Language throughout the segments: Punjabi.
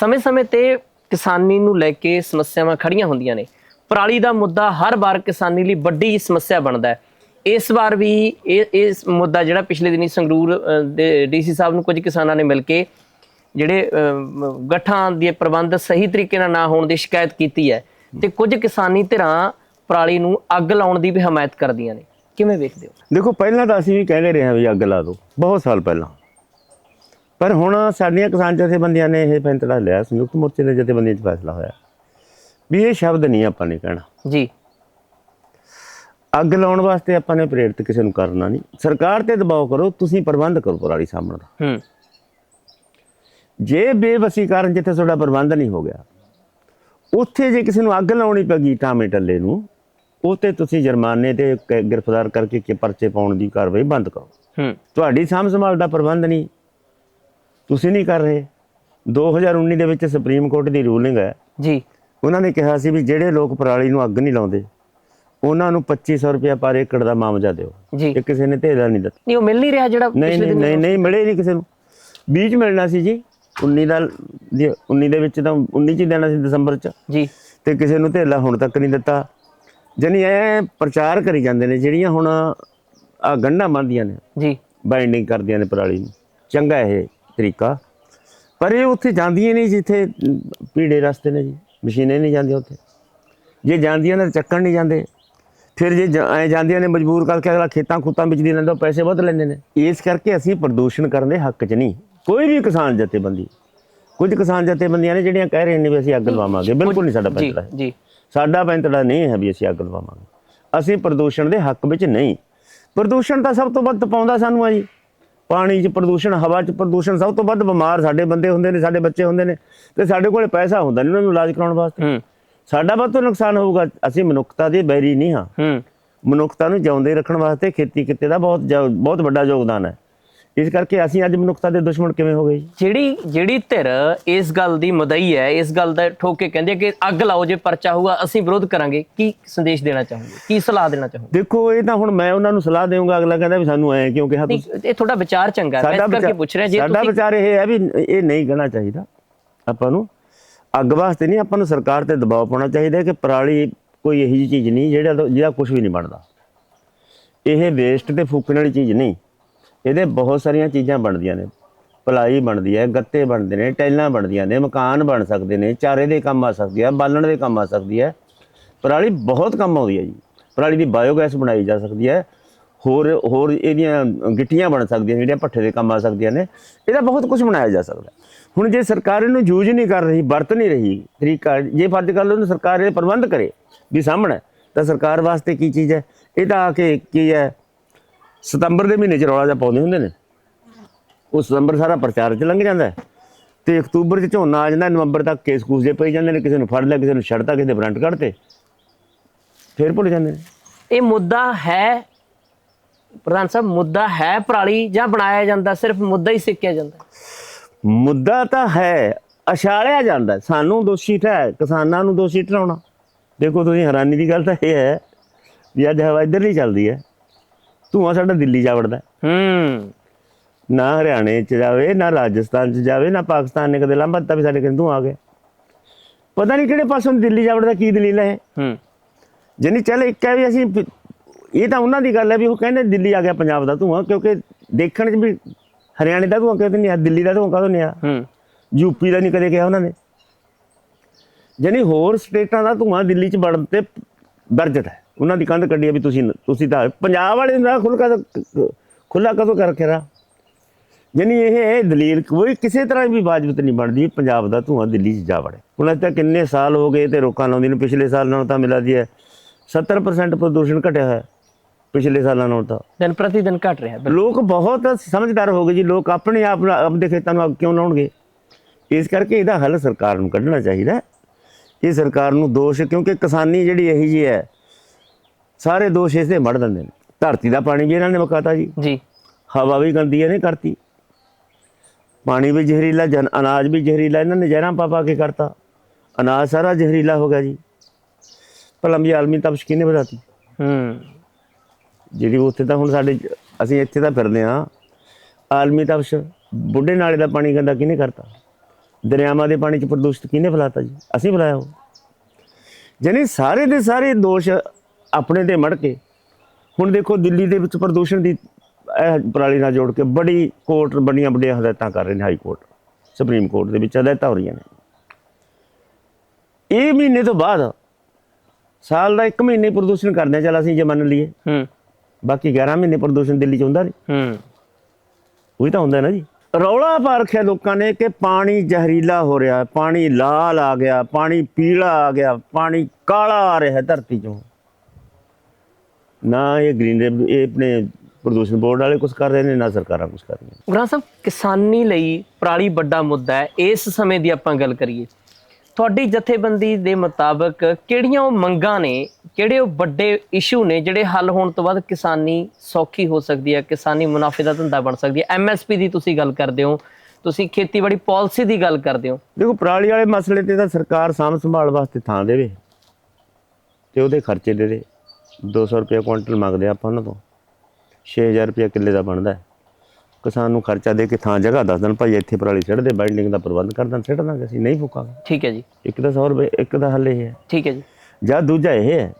ਸਮੇਂ-ਸਮੇਂ ਤੇ ਕਿਸਾਨੀ ਨੂੰ ਲੈ ਕੇ ਸਮੱਸਿਆਵਾਂ ਖੜੀਆਂ ਹੁੰਦੀਆਂ ਨੇ। ਪਰਾਲੀ ਦਾ ਮੁੱਦਾ ਹਰ ਵਾਰ ਕਿਸਾਨੀ ਲਈ ਵੱਡੀ ਸਮੱਸਿਆ ਬਣਦਾ ਹੈ। ਇਸ ਵਾਰ ਵੀ ਇਹ ਇਸ ਮੁੱਦਾ ਜਿਹੜਾ ਪਿਛਲੇ ਦਿਨੀ ਸੰਗਰੂਰ ਅ, ਦੇ ਡੀਸੀ ਸਾਹਿਬ ਨੂੰ ਕੁਝ ਕਿਸਾਨਾਂ ਨੇ ਮਿਲ ਕੇ ਜਿਹੜੇ ਗੱਠਾਂ ਦੇ ਪ੍ਰਬੰਧ ਸਹੀ ਤਰੀਕੇ ਨਾਲ ਨਾ ਹੋਣ ਦੀ ਸ਼ਿਕਾਇਤ ਕੀਤੀ ਹੈ ਤੇ ਕੁਝ ਕਿਸਾਨੀ ਧਿਰਾਂ ਪਰਾਲੀ ਨੂੰ ਅੱਗ ਲਾਉਣ ਦੀ ਵੀ ਹਮਾਇਤ ਕਰਦੀਆਂ ਨੇ। ਕਿਵੇਂ ਵੇਖਦੇ ਹੋ? ਦੇਖੋ ਪਹਿਲਾਂ ਤਾਂ ਅਸੀਂ ਵੀ ਕਹਿੰਦੇ ਰਹੇ ਹਾਂ ਵੀ ਅੱਗ ਲਾ ਦਿਓ ਬਹੁਤ ਸਾਲ ਪਹਿਲਾਂ। ਪਰ ਹੁਣ ਸਾਡੀਆਂ ਕਿਸਾਨ ਜਥੇਬੰਦੀਆਂ ਨੇ ਇਹ ਫੈਸਲਾ ਲਿਆ ਸੰਯੁਕਤ ਮੋਰਚੇ ਦੇ ਜਥੇਬੰਦੀਆਂ 'ਚ ਫੈਸਲਾ ਹੋਇਆ। ਵੀ ਇਹ ਸ਼ਬਦ ਨਹੀਂ ਆਪਾਂ ਨੇ ਕਹਿਣਾ। ਜੀ। ਅੱਗ ਲਾਉਣ ਵਾਸਤੇ ਆਪਾਂ ਨੇ ਪ੍ਰੇਰਿਤ ਕਿਸੇ ਨੂੰ ਕਰਨਾ ਨਹੀਂ। ਸਰਕਾਰ ਤੇ ਦਬਾਅ ਕਰੋ ਤੁਸੀਂ ਪ੍ਰਬੰਧ ਕਰੋ ਪਰਾਲੀ ਸਾਹਮਣੇ ਦਾ। ਹੂੰ। ਜੇ ਬੇਵਸੀ ਕਾਰਨ ਜਿੱਥੇ ਤੁਹਾਡਾ ਪ੍ਰਬੰਧ ਨਹੀਂ ਹੋ ਗਿਆ ਉੱਥੇ ਜੇ ਕਿਸੇ ਨੂੰ ਅੱਗ ਲਾਉਣੀ ਪਈ ਟਾਮੇ ਟੱਲੇ ਨੂੰ ਉਹ ਤੇ ਤੁਸੀਂ ਜੁਰਮਾਨੇ ਤੇ ਗ੍ਰਿਫਤਾਰ ਕਰਕੇ ਕਿ ਪਰਚੇ ਪਾਉਣ ਦੀ ਕਾਰਵਾਈ ਬੰਦ ਕਰੋ। ਹੂੰ। ਤੁਹਾਡੀ ਸਾਂਭ ਸੰਭਾਲ ਦਾ ਪ੍ਰਬੰਧ ਨਹੀਂ। ਤੁਸੀਂ ਨਹੀਂ ਕਰ ਰਹੇ। 2019 ਦੇ ਵਿੱਚ ਸੁਪਰੀਮ ਕੋਰਟ ਦੀ ਰੂਲਿੰਗ ਹੈ। ਜੀ। ਉਹਨਾਂ ਨੇ ਕਿਹਾ ਸੀ ਵੀ ਜਿਹੜੇ ਲੋਕ ਪਰਾਲੀ ਨੂੰ ਅੱਗ ਨਹੀਂ ਲਾਉਂਦੇ ਉਹਨਾਂ ਨੂੰ 2500 ਰੁਪਏ ਪਰ ਏਕੜ ਦਾ ਮਾਮਜਾ ਦਿਓ। ਜੀ। ਇਹ ਕਿਸੇ ਨੇ ਢੇਲਾ ਨਹੀਂ ਦਿੱਤਾ। ਨਹੀਂ ਉਹ ਮਿਲ ਨਹੀਂ ਰਿਹਾ ਜਿਹੜਾ ਨਹੀਂ ਨਹੀਂ ਨਹੀਂ ਨਹੀਂ ਮਿਲੇ ਨਹੀਂ ਕਿਸੇ ਨੂੰ। ਬੀਜ ਮਿਲਣਾ ਸੀ ਜੀ 19 ਦਾ ਦੀ- 19 ਦੇ ਵਿੱਚ ਤਾਂ 19 ਚ ਦੇਣਾ ਸੀ ਦਸੰਬਰ ਚ। ਜੀ। ਤੇ ਕਿਸੇ ਨੂੰ ਢੇਲਾ ਹੁਣ ਤੱਕ ਨਹੀਂ ਦਿੱਤਾ। ਜਾਨੀ ਇਹ ਪ੍ਰਚਾਰ ਕਰੀ ਜਾਂਦੇ ਨੇ ਜਿਹੜੀਆਂ ਹੁਣ ਆ ਗੰਢਾਂ ਮੰਦੀਆਂ ਨੇ। ਜੀ। ਬਾਈਂਡਿੰਗ ਕਰਦੀਆਂ ਨੇ ਪਰਾਲੀ ਨੂੰ। ਚੰਗਾ ਇਹ। ਤਰੀਕਾ। ਪਰ ਇਹ ਉੱਥੇ ਜਾਂਦੀਆਂ ਨਹੀਂ ਜਿੱਥੇ ਪੀੜੇ ਰਸਤੇ ਨੇ ਜੀ ਮਸ਼ੀਨਾਂ ਨਹੀਂ ਜਾਂਦੀਆਂ ਉੱਥੇ। ਜੇ ਜਾਂਦੀਆਂ ਨੇ ਚੱਕਣ ਨਹੀਂ ਜਾਂਦੇ। ਫਿਰ ਜੇ ਐ ਜਾਂਦੀਆਂ ਨੇ ਮਜਬੂਰ ਕਰਕੇ ਅਗਲਾ ਖੇਤਾਂ ਖੁੱਤਾਂ ਵਿੱਚ ਦੀ ਲੈਂਦਾ ਉਹ ਪੈਸੇ ਵੱਧ ਲੈਂਦੇ ਨੇ। ਇਸ ਕਰਕੇ ਅਸੀਂ ਪ੍ਰਦੂਸ਼ਣ ਕਰਨ ਦੇ ਹੱਕ 'ਚ ਨਹੀਂ। ਕੋਈ ਵੀ ਕਿਸਾਨ ਜਥੇਬੰਦੀ ਕੁਝ ਕਿਸਾਨ ਜਥੇਬੰਦੀਆਂ ਨੇ ਜਿਹੜੀਆਂ ਕਹਿ ਰਹੇ ਨੇ ਵੀ ਅਸੀਂ ਅੱਗ ਲਵਾਵਾਂਗੇ। ਬਿਲਕੁਲ ਨਹੀਂ ਸਾਡਾ ਪੈਂਤੜਾ ਹੈ ਜੀ। ਸਾਡਾ ਪੈਂਤੜਾ ਨਹੀਂ ਹੈ ਵੀ ਅਸੀਂ ਅੱਗ ਲਵਾਵਾਂਗੇ। ਅਸੀਂ ਪ੍ਰਦੂਸ਼ਣ ਦੇ ਹੱਕ ਵਿੱਚ ਨਹੀਂ। ਪ੍ਰਦੂਸ਼ਣ ਤਾਂ ਸਭ ਤੋਂ ਵੱਧ ਪਾਉਂਦਾ ਸਾਨੂੰ ਆ ਜੀ। ਪਾਣੀ 'ਚ ਪ੍ਰਦੂਸ਼ਣ ਹਵਾ 'ਚ ਪ੍ਰਦੂਸ਼ਣ ਸਭ ਤੋਂ ਵੱਧ ਬਿਮਾਰ ਸਾਡੇ ਬੰਦੇ ਹੁੰਦੇ ਨੇ ਸਾਡੇ ਬੱਚੇ ਹੁੰਦੇ ਨੇ ਤੇ ਸਾਡੇ ਕੋਲੇ ਪੈਸਾ ਹੁੰਦਾ ਨਹੀਂ ਉਹਨਾਂ ਨੂੰ ਇਲਾਜ ਕਰਾਉਣ ਵਾਸਤੇ। ਸਾਡਾ ਵੱਧ ਤੋਂ ਨੁਕਸਾਨ ਹੋਊਗਾ ਅਸੀਂ ਮਨੁੱਖਤਾ ਦੇ ਬੈਰੀ ਨਹੀਂ ਹਾਂ। ਹੂੰ। ਮਨੁੱਖਤਾ ਨੂੰ ਜਿਉਂਦੇ ਰੱਖਣ ਵਾਸਤੇ ਖੇਤੀ ਕਿੱਤੇ ਦਾ ਬਹੁਤ ਬਹੁਤ ਵੱਡਾ ਯੋਗਦਾਨ ਹੈ। ਇਸ ਕਰਕੇ ਅਸੀਂ ਅੱਜ ਮਨੁੱਖਤਾ ਦੇ ਦੁਸ਼ਮਣ ਕਿਵੇਂ ਹੋ ਗਏ ਜੀ? ਜਿਹੜੀ ਜਿਹੜੀ ਧਿਰ ਇਸ ਗੱਲ ਦੀ ਮਦਈ ਹੈ ਇਸ ਗੱਲ ਦਾ ਠੋਕ ਕੇ ਕਹਿੰਦੇ ਕਿ ਅੱਗ ਲਾਓ ਜੇ ਪਰਚਾ ਹੋਊਗਾ ਅਸੀਂ ਵਿਰੋਧ ਕਰਾਂਗੇ। ਕੀ ਸੰਦੇਸ਼ ਦੇਣਾ ਚਾਹੋਗੇ? ਕੀ ਸਲਾਹ ਦੇਣਾ ਚਾਹੋਗੇ? ਦੇਖੋ ਇਹ ਤਾਂ ਹੁਣ ਮੈਂ ਉਹਨਾਂ ਨੂੰ ਸਲਾਹ ਦੇਵਾਂਗਾ ਅਗਲਾ ਕਹਿੰਦਾ ਵੀ ਸਾਨੂੰ ਐ ਕਿਉਂ ਕਿਹਾ ਤੁਸੀਂ? ਇਹ ਤੁਹਾਡਾ ਵਿਚਾਰ ਚੰਗਾ ਹੈ। ਇਸ ਕਰਕੇ ਪੁੱਛ ਰਿਹਾ ਜੇ ਸਾਡਾ ਵਿਚਾਰ ਇਹ ਹੈ ਵੀ ਇਹ ਨਹੀਂ ਕਹਿਣਾ ਚਾਹੀਦਾ। ਆਪਾਂ ਨੂੰ ਅੱਗ ਵਾਸਤੇ ਨਹੀਂ ਆਪਾਂ ਨੂੰ ਸਰਕਾਰ ਤੇ ਦਬਾਅ ਪਾਉਣਾ ਚਾਹੀਦਾ ਕਿ ਪਰਾਲੀ ਕੋਈ ਇਹੋ ਜਿਹੀ ਚੀਜ਼ ਨਹੀਂ ਜਿਹੜਾ ਜਿਹਦਾ ਕੁਝ ਵੀ ਨਹੀਂ ਬਣਦਾ। ਇਹ ਵੇਸਟ ਤੇ ਫੂਕਣ ਵਾਲੀ ਚੀਜ਼ ਨਹੀਂ। ਇਹਦੇ ਬਹੁਤ ਸਾਰੀਆਂ ਚੀਜ਼ਾਂ ਬਣਦੀਆਂ ਨੇ। ਪਲਾਈ ਬਣਦੀ ਹੈ, ਗੱਤੇ ਬਣਦੇ ਨੇ ਟੈਲਾਂ ਬਣਦੀਆਂ ਨੇ, ਮਕਾਨ ਬਣ ਸਕਦੇ ਨੇ, ਚਾਰੇ ਦੇ ਕੰਮ ਆ ਸਕਦੀ ਹੈ ਬਾਲਣ ਦੇ ਕੰਮ ਆ ਸਕਦੀ ਹੈ। ਪਰਾਲੀ ਬਹੁਤ ਕੰਮ ਆਉਂਦੀ ਹੈ ਜੀ। ਪਰਾਲੀ ਦੀ ਬਾਇਓਗੈਸ ਬਣਾਈ ਜਾ ਸਕਦੀ ਹੈ। ਹੋਰ ਹੋਰ ਇਹਦੀਆਂ ਗਿੱਟੀਆਂ ਬਣ ਸਕਦੀਆਂ ਜਿਹੜੀਆਂ ਭੱਠੇ ਦੇ ਕੰਮ ਆ ਸਕਦੀਆਂ ਨੇ। ਇਹਦਾ ਬਹੁਤ ਕੁਝ ਬਣਾਇਆ ਜਾ ਸਕਦਾ। ਹੁਣ ਜੇ ਸਰਕਾਰ ਇਹਨੂੰ ਯੂਜ਼ ਨਹੀਂ ਕਰ ਰਹੀ, ਵਰਤ ਨਹੀਂ ਰਹੀ ਤਰੀਕਾ ਜੇ ਫਰਜ਼ ਕਰ ਲਓ ਉਹਨੂੰ ਸਰਕਾਰ ਇਹ ਪ੍ਰਬੰਧ ਕਰੇ ਵੀ ਸਾਹਮਣੇ, ਤਾਂ ਸਰਕਾਰ ਵਾਸਤੇ ਕੀ ਚੀਜ਼ ਹੈ? ਇਹ ਤਾਂ ਆ ਕੇ ਕੀ ਹੈ? ਸਤੰਬਰ ਦੇ ਮਹੀਨੇ ਚ ਰੌਲਾ ਜਿਹਾ ਪਾਉਂਦੇ ਹੁੰਦੇ ਨੇ। ਉਹ ਸਤੰਬਰ ਸਾਰਾ ਪ੍ਰਚਾਰ ਚ ਲੰਘ ਜਾਂਦਾ ਤੇ ਅਕਤੂਬਰ ਚ ਝੋਨਾ ਆ ਜਾਂਦਾ ਨਵੰਬਰ ਤੱਕ ਕੇਸ ਕੂਸ ਜੇ ਪਈ ਜਾਂਦੇ ਨੇ ਕਿਸੇ ਨੂੰ ਫੜ ਲਿਆ ਕਿਸੇ ਨੂੰ ਛੱਡਤਾ ਕਿਸੇ ਦੇ ਵਾਰੰਟ ਕੱਢਤੇ। ਫਿਰ ਭੁੱਲ ਜਾਂਦੇ ਨੇ। ਇਹ ਮੁੱਦਾ ਹੈ ਪ੍ਰਧਾਨ ਸਾਹਿਬ ਮੁੱਦਾ ਹੈ ਪਰਾਲੀ ਜਾਂ ਬਣਾਇਆ ਜਾਂਦਾ ਸਿਰਫ ਮੁੱਦਾ ਹੀ ਸਿੱਕਿਆ ਜਾਂਦਾ ਮੁੱਦਾ ਤਾਂ ਹੈ ਅਛਾੜਿਆ ਜਾਂਦਾ। ਸਾਨੂੰ ਦੋਸ਼ੀ ਠਹਿ ਕਿਸਾਨਾਂ ਨੂੰ ਦੋਸ਼ੀ ਠਹਿਰਾਉਣਾ। ਦੇਖੋ ਤੁਸੀਂ ਹੈਰਾਨੀ ਦੀ ਗੱਲ ਤਾਂ ਇਹ ਹੈ ਵੀ ਅੱਜ ਹਵਾ ਇੱਧਰ ਨਹੀਂ ਚੱਲਦੀ ਹੈ। ਧੂਆਂ ਸਾਡਾ ਦਿੱਲੀ ਜਾ ਵੜਦਾ। ਹੈ। ਨਾ ਹਰਿਆਣੇ ਚ ਜਾਵੇ ਨਾ ਰਾਜਸਥਾਨ ਚ ਜਾਵੇ ਨਾ ਪਾਕਿਸਤਾਨ ਨੇ ਕਦੇ ਲਾਂਭਾ ਦਿੱਤਾ ਵੀ ਸਾਡੇ ਕਿੰਦੂ ਆ ਗਏ ਪਤਾ ਨਹੀਂ ਕਿਹੜੇ ਪਾਸੋਂ ਦਿੱਲੀ ਜਾ ਵੜਦਾ ਕੀ ਦਲੀਲ ਹੈ। ਹੂੰ। ਜਾਨੀ ਚੱਲ ਇੱਕ ਹੈ ਵੀ ਅਸੀਂ ਇਹ ਤਾਂ ਉਹਨਾਂ ਦੀ ਗੱਲ ਹੈ ਵੀ ਉਹ ਕਹਿੰਦੇ ਦਿੱਲੀ ਆ ਗਿਆ ਪੰਜਾਬ ਦਾ ਧੂਆਂ ਕਿਉਂਕਿ ਦੇਖਣ 'ਚ ਵੀ ਹਰਿਆਣੇ ਦਾ ਧੂਆਂ ਕਿਉਂ ਨਹੀਂ ਆ ਦਿੱਲੀ ਦਾ ਧੂਆਂ ਕਦੋਂ ਨਹੀਂ ਆ। ਹੂੰ। ਯੂਪੀ ਦਾ ਨਹੀਂ ਕਦੇ ਕਿਹਾ ਉਹਨਾਂ ਨੇ। ਜਾਨੀ ਹੋਰ ਸਟੇਟਾਂ ਦਾ ਧੂਆਂ ਦਿੱਲੀ 'ਚ ਵੜਨ ਤੇ ਦਰਜਤ ਹੈ। ਉਹਨਾਂ ਦੀ ਕੰਧ ਕੱਢੀ ਹੈ ਵੀ ਤੁਸੀਂ ਤੁਸੀਂ ਤਾਂ ਪੰਜਾਬ ਵਾਲੇ ਦਾ ਖੁੱਲ੍ਹਾ ਖੁੱਲਾ ਕਦੋਂ ਕਰ ਰੱਖਿਆ ਜਾਨੀ ਇਹ ਦਲੀਲ ਕੋਈ ਕਿਸੇ ਤਰ੍ਹਾਂ ਵੀ ਵਾਜਬਤ ਨਹੀਂ ਬਣਦੀ ਪੰਜਾਬ ਦਾ ਧੂਆਂ ਦਿੱਲੀ 'ਚ ਜਾ ਵੜੇ ਹੁਣ ਅੱਜ ਤੱਕ ਕਿੰਨੇ ਸਾਲ ਹੋ ਗਏ ਤੇ ਰੋਕਾਂ ਲਾਉਂਦੀ ਨੂੰ ਪਿਛਲੇ ਸਾਲ ਨਾਲੋਂ ਤਾਂ ਮਿਲਾ ਦੀ ਹੈ। 70% ਪ੍ਰਦੂਸ਼ਣ ਘਟਿਆ ਹੋਇਆ ਹੈ ਪਿਛਲੇ ਸਾਲਾਂ ਨਾਲੋਂ ਤਾਂ। ਦਿਨ ਪ੍ਰਤੀ ਦਿਨ ਘਟ ਰਿਹਾ। ਲੋਕ ਬਹੁਤ ਸਮਝਦਾਰ ਹੋ ਗਏ ਜੀ ਲੋਕ ਆਪਣੇ ਆਪ ਆਪਦੇ ਖੇਤਾਂ ਨੂੰ ਅੱਗ ਕਿਉਂ ਲਾਉਣਗੇ? ਇਸ ਕਰਕੇ ਇਹਦਾ ਹੱਲ ਸਰਕਾਰ ਨੂੰ ਕੱਢਣਾ ਚਾਹੀਦਾ। ਇਹ ਸਰਕਾਰ ਨੂੰ ਦੋਸ਼ ਕਿਉਂਕਿ ਕਿਸਾਨੀ ਜਿਹੜੀ ਇਹੀ ਜੀ ਹੈ ਸਾਰੇ ਦੋਸ਼ ਇਸ ਤੇ ਮੜ ਦਿੰਦੇ ਨੇ। ਧਰਤੀ ਦਾ ਪਾਣੀ ਵੀ ਇਹਨਾਂ ਨੇ ਮੁਕਾਤਾ ਜੀ। ਜੀ। ਹਵਾ ਵੀ ਗੰਦੀ ਇਹਨੇ ਕਰਤੀ। ਪਾਣੀ ਵੀ ਜ਼ਹਿਰੀਲਾ ਜਨ ਅਨਾਜ ਵੀ ਜ਼ਹਿਰੀਲਾ ਇਹਨਾਂ ਨੇ ਜ਼ਹਿਰਾਂ ਪਾ ਪਾ ਕੇ ਕਰਤਾ। ਅਨਾਜ ਸਾਰਾ ਜ਼ਹਿਰੀਲਾ ਹੋ ਗਿਆ ਜੀ। ਭਲਾ ਵੀ ਆਲਮੀ ਤਪਸ਼ ਕਿਹਨੇ ਵਧਾਤੀ? ਹੂੰ। ਜਿਹੜੀ ਉੱਥੇ ਤਾਂ ਹੁਣ ਸਾਡੇ ਅਸੀਂ ਇੱਥੇ ਤਾਂ ਫਿਰਦੇ ਆ ਆਲਮੀ ਤਪਸ਼ ਬੁੱਢੇ ਨਾਲੇ ਦਾ ਪਾਣੀ ਗੰਦਾ ਕਿਹਨੇ ਕਰਤਾ? ਦਰਿਆਵਾਂ ਦੇ ਪਾਣੀ 'ਚ ਪ੍ਰਦੂਸ਼ਿਤ ਕਿਹਨੇ ਫੈਲਾਤਾ ਜੀ? ਅਸੀਂ ਫੈਲਾਇਆ ਉਹ ਜਾਣੀ ਸਾਰੇ ਦੇ ਸਾਰੇ ਦੋਸ਼ ਆਪਣੇ ਤੇ ਮੜ ਕੇ। ਹੁਣ ਦੇਖੋ ਦਿੱਲੀ ਦੇ ਵਿੱਚ ਪ੍ਰਦੂਸ਼ਣ ਦੀ ਇਹ ਪਰਾਲੀ ਨਾਲ ਜੋੜ ਕੇ ਬੜੀ ਕੋਰਟ ਬਣੀਆਂ ਵੱਡੀਆਂ ਹਦਾਇਤਾਂ ਕਰ ਰਹੇ ਨੇ ਹਾਈ ਕੋਰਟ ਸੁਪਰੀਮ ਕੋਰਟ ਦੇ ਵਿੱਚ ਹਦਾਇਤਾਂ ਹੋ ਰਹੀਆਂ ਨੇ। ਇਹ ਮਹੀਨੇ ਤੋਂ ਬਾਅਦ ਸਾਲ ਦਾ 1 ਮਹੀਨੇ ਪ੍ਰਦੂਸ਼ਣ ਕਰਦੇ ਚੱਲ ਅਸੀਂ ਜੇ ਮੰਨ ਲਈਏ। ਹੂੰ। ਬਾਕੀ 11 ਮਹੀਨੇ ਪ੍ਰਦੂਸ਼ਣ ਦਿੱਲੀ ਚ ਹੁੰਦਾ ਨਹੀਂ ਹੂੰ। ਉਹੀ ਤਾਂ ਹੁੰਦਾ ਨਾ ਜੀ। ਰੌਲਾ ਪਾ ਰੱਖਿਆ ਲੋਕਾਂ ਨੇ ਕਿ ਪਾਣੀ ਜ਼ਹਿਰੀਲਾ ਹੋ ਰਿਹਾ ਪਾਣੀ ਲਾਲ ਆ ਗਿਆ ਪਾਣੀ ਪੀਲਾ ਆ ਗਿਆ ਪਾਣੀ ਕਾਲਾ ਆ ਰਿਹਾ ਧਰਤੀ ਚੋਂ। ਨਾ ਇਹ ਗ੍ਰੀਨ ਇਹ ਆਪਣੇ ਪ੍ਰਦੂਸ਼ਣ ਬੋਰਡ ਵਾਲੇ ਕੁਝ ਕਰ ਰਹੇ ਨੇ ਨਾ ਸਰਕਾਰਾਂ ਕੁਝ ਕਰ ਰਹੀਆਂ। ਗੁਰਾਂ ਸਾਹਿਬ ਕਿਸਾਨੀ ਲਈ ਪਰਾਲੀ ਵੱਡਾ ਮੁੱਦਾ ਹੈ। ਇਸ ਸਮੇਂ ਦੀ ਆਪਾਂ ਗੱਲ ਕਰੀਏ। ਤੁਹਾਡੀ ਜਥੇਬੰਦੀ ਦੇ ਮੁਤਾਬਕ ਕਿਹੜੀਆਂ ਉਹ ਮੰਗਾਂ ਨੇ ਕਿਹੜੇ ਉਹ ਵੱਡੇ ਇਸ਼ੂ ਨੇ ਜਿਹੜੇ ਹੱਲ ਹੋਣ ਤੋਂ ਬਾਅਦ ਕਿਸਾਨੀ ਸੌਖੀ ਹੋ ਸਕਦੀ ਹੈ ਕਿਸਾਨੀ ਮੁਨਾਫੇ ਦਾ ਧੰਦਾ ਬਣ ਸਕਦੀ ਹੈ? ਐਮਐਸਪੀ ਦੀ ਤੁਸੀਂ ਗੱਲ ਕਰਦੇ ਹੋ ਤੁਸੀਂ ਖੇਤੀਬਾੜੀ ਪਾਲਿਸੀ ਦੀ ਗੱਲ ਕਰਦੇ ਹੋ। ਦੇਖੋ ਪਰਾਲੀ ਵਾਲੇ ਮਸਲੇ ਤੇ ਤਾਂ ਸਰਕਾਰ ਸਾਂਭ ਸੰਭਾਲ ਵਾਸਤੇ ਥਾਂ ਦੇਵੇ ਤੇ ਉਹਦੇ ਖਰਚੇ ਦੇ ਦੇ। 200 ਰੁਪਏ ਕੁਇੰਟਲ ਮੰਗਦੇ ਆ ਆਪਾਂ ਉਹਨਾਂ ਤੋਂ। 6000 ਰੁਪਏ ਕਿੱਲੇ ਦਾ ਬਣਦਾ ਹੈ। ਕਿਸਾਨ ਨੂੰ ਖਰਚਾ ਦੇ ਕੇ ਥਾਂ ਜਗ੍ਹਾ ਦੱਸ ਦੇਣ ਭਾਈ ਇੱਥੇ ਪਰਾਲੀ ਛੱਡ ਦੇ ਬਾਈਂਡਿੰਗ ਦਾ ਪ੍ਰਬੰਧ ਕਰ ਦੇਣ ਛੱਡ ਦਾਂਗੇ ਅਸੀਂ ਨਹੀਂ ਫੁਕਾਂਗੇ। ਠੀਕ ਹੈ ਜੀ। ਇੱਕ ਤਾਂ 100 ਰੁਪਏ ਇੱਕ ਦਾ ਹੱਲ ਇਹ ਹੈ। ਠੀਕ ਹੈ ਜੀ। ਜਾਂ ਦੂਜਾ ਇਹ ਹੈ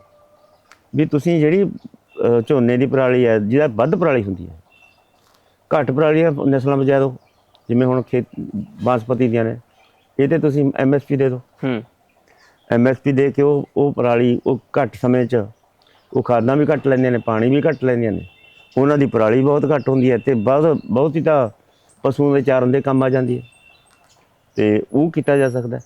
ਵੀ ਤੁਸੀਂ ਜਿਹੜੀ ਝੋਨੇ ਦੀ ਪਰਾਲੀ ਹੈ ਜਿਹਦਾ ਵੱਧ ਪਰਾਲੀ ਹੁੰਦੀ ਹੈ ਘੱਟ ਪਰਾਲੀਆਂ ਨਸਲਾਂ ਬਚਾ ਦਿਓ। ਜਿਵੇਂ ਹੁਣ ਖੇਤ ਬਾਸਪਤੀ ਦੀਆਂ ਨੇ ਇਹ ਤੇ ਤੁਸੀਂ ਐਮਐਸਪੀ ਦੇ ਦਿਓ। ਹੂੰ। ਐਮਐਸਪੀ ਦੇ ਕੇ ਉਹ ਉਹ ਪਰਾਲੀ ਉਹ ਘੱਟ ਸਮੇਂ 'ਚ ਉਹ ਖਾਦਾਂ ਵੀ ਘੱਟ ਲੈਂਦੀਆਂ ਨੇ ਪਾਣੀ ਵੀ ਘੱਟ ਲੈਂਦੀਆਂ ਨੇ। ਉਹਨਾਂ ਦੀ ਪਰਾਲੀ ਬਹੁਤ ਘੱਟ ਹੁੰਦੀ ਹੈ ਤੇ ਬਹੁਤ ਬਹੁਤ ਹੀ ਤਾਂ ਪਸ਼ੂਆਂ ਦੇ ਚਾਰਨ ਦੇ ਕੰਮ ਆ ਜਾਂਦੀ ਹੈ। ਤੇ ਉਹ ਕੀਤਾ ਜਾ ਸਕਦਾ।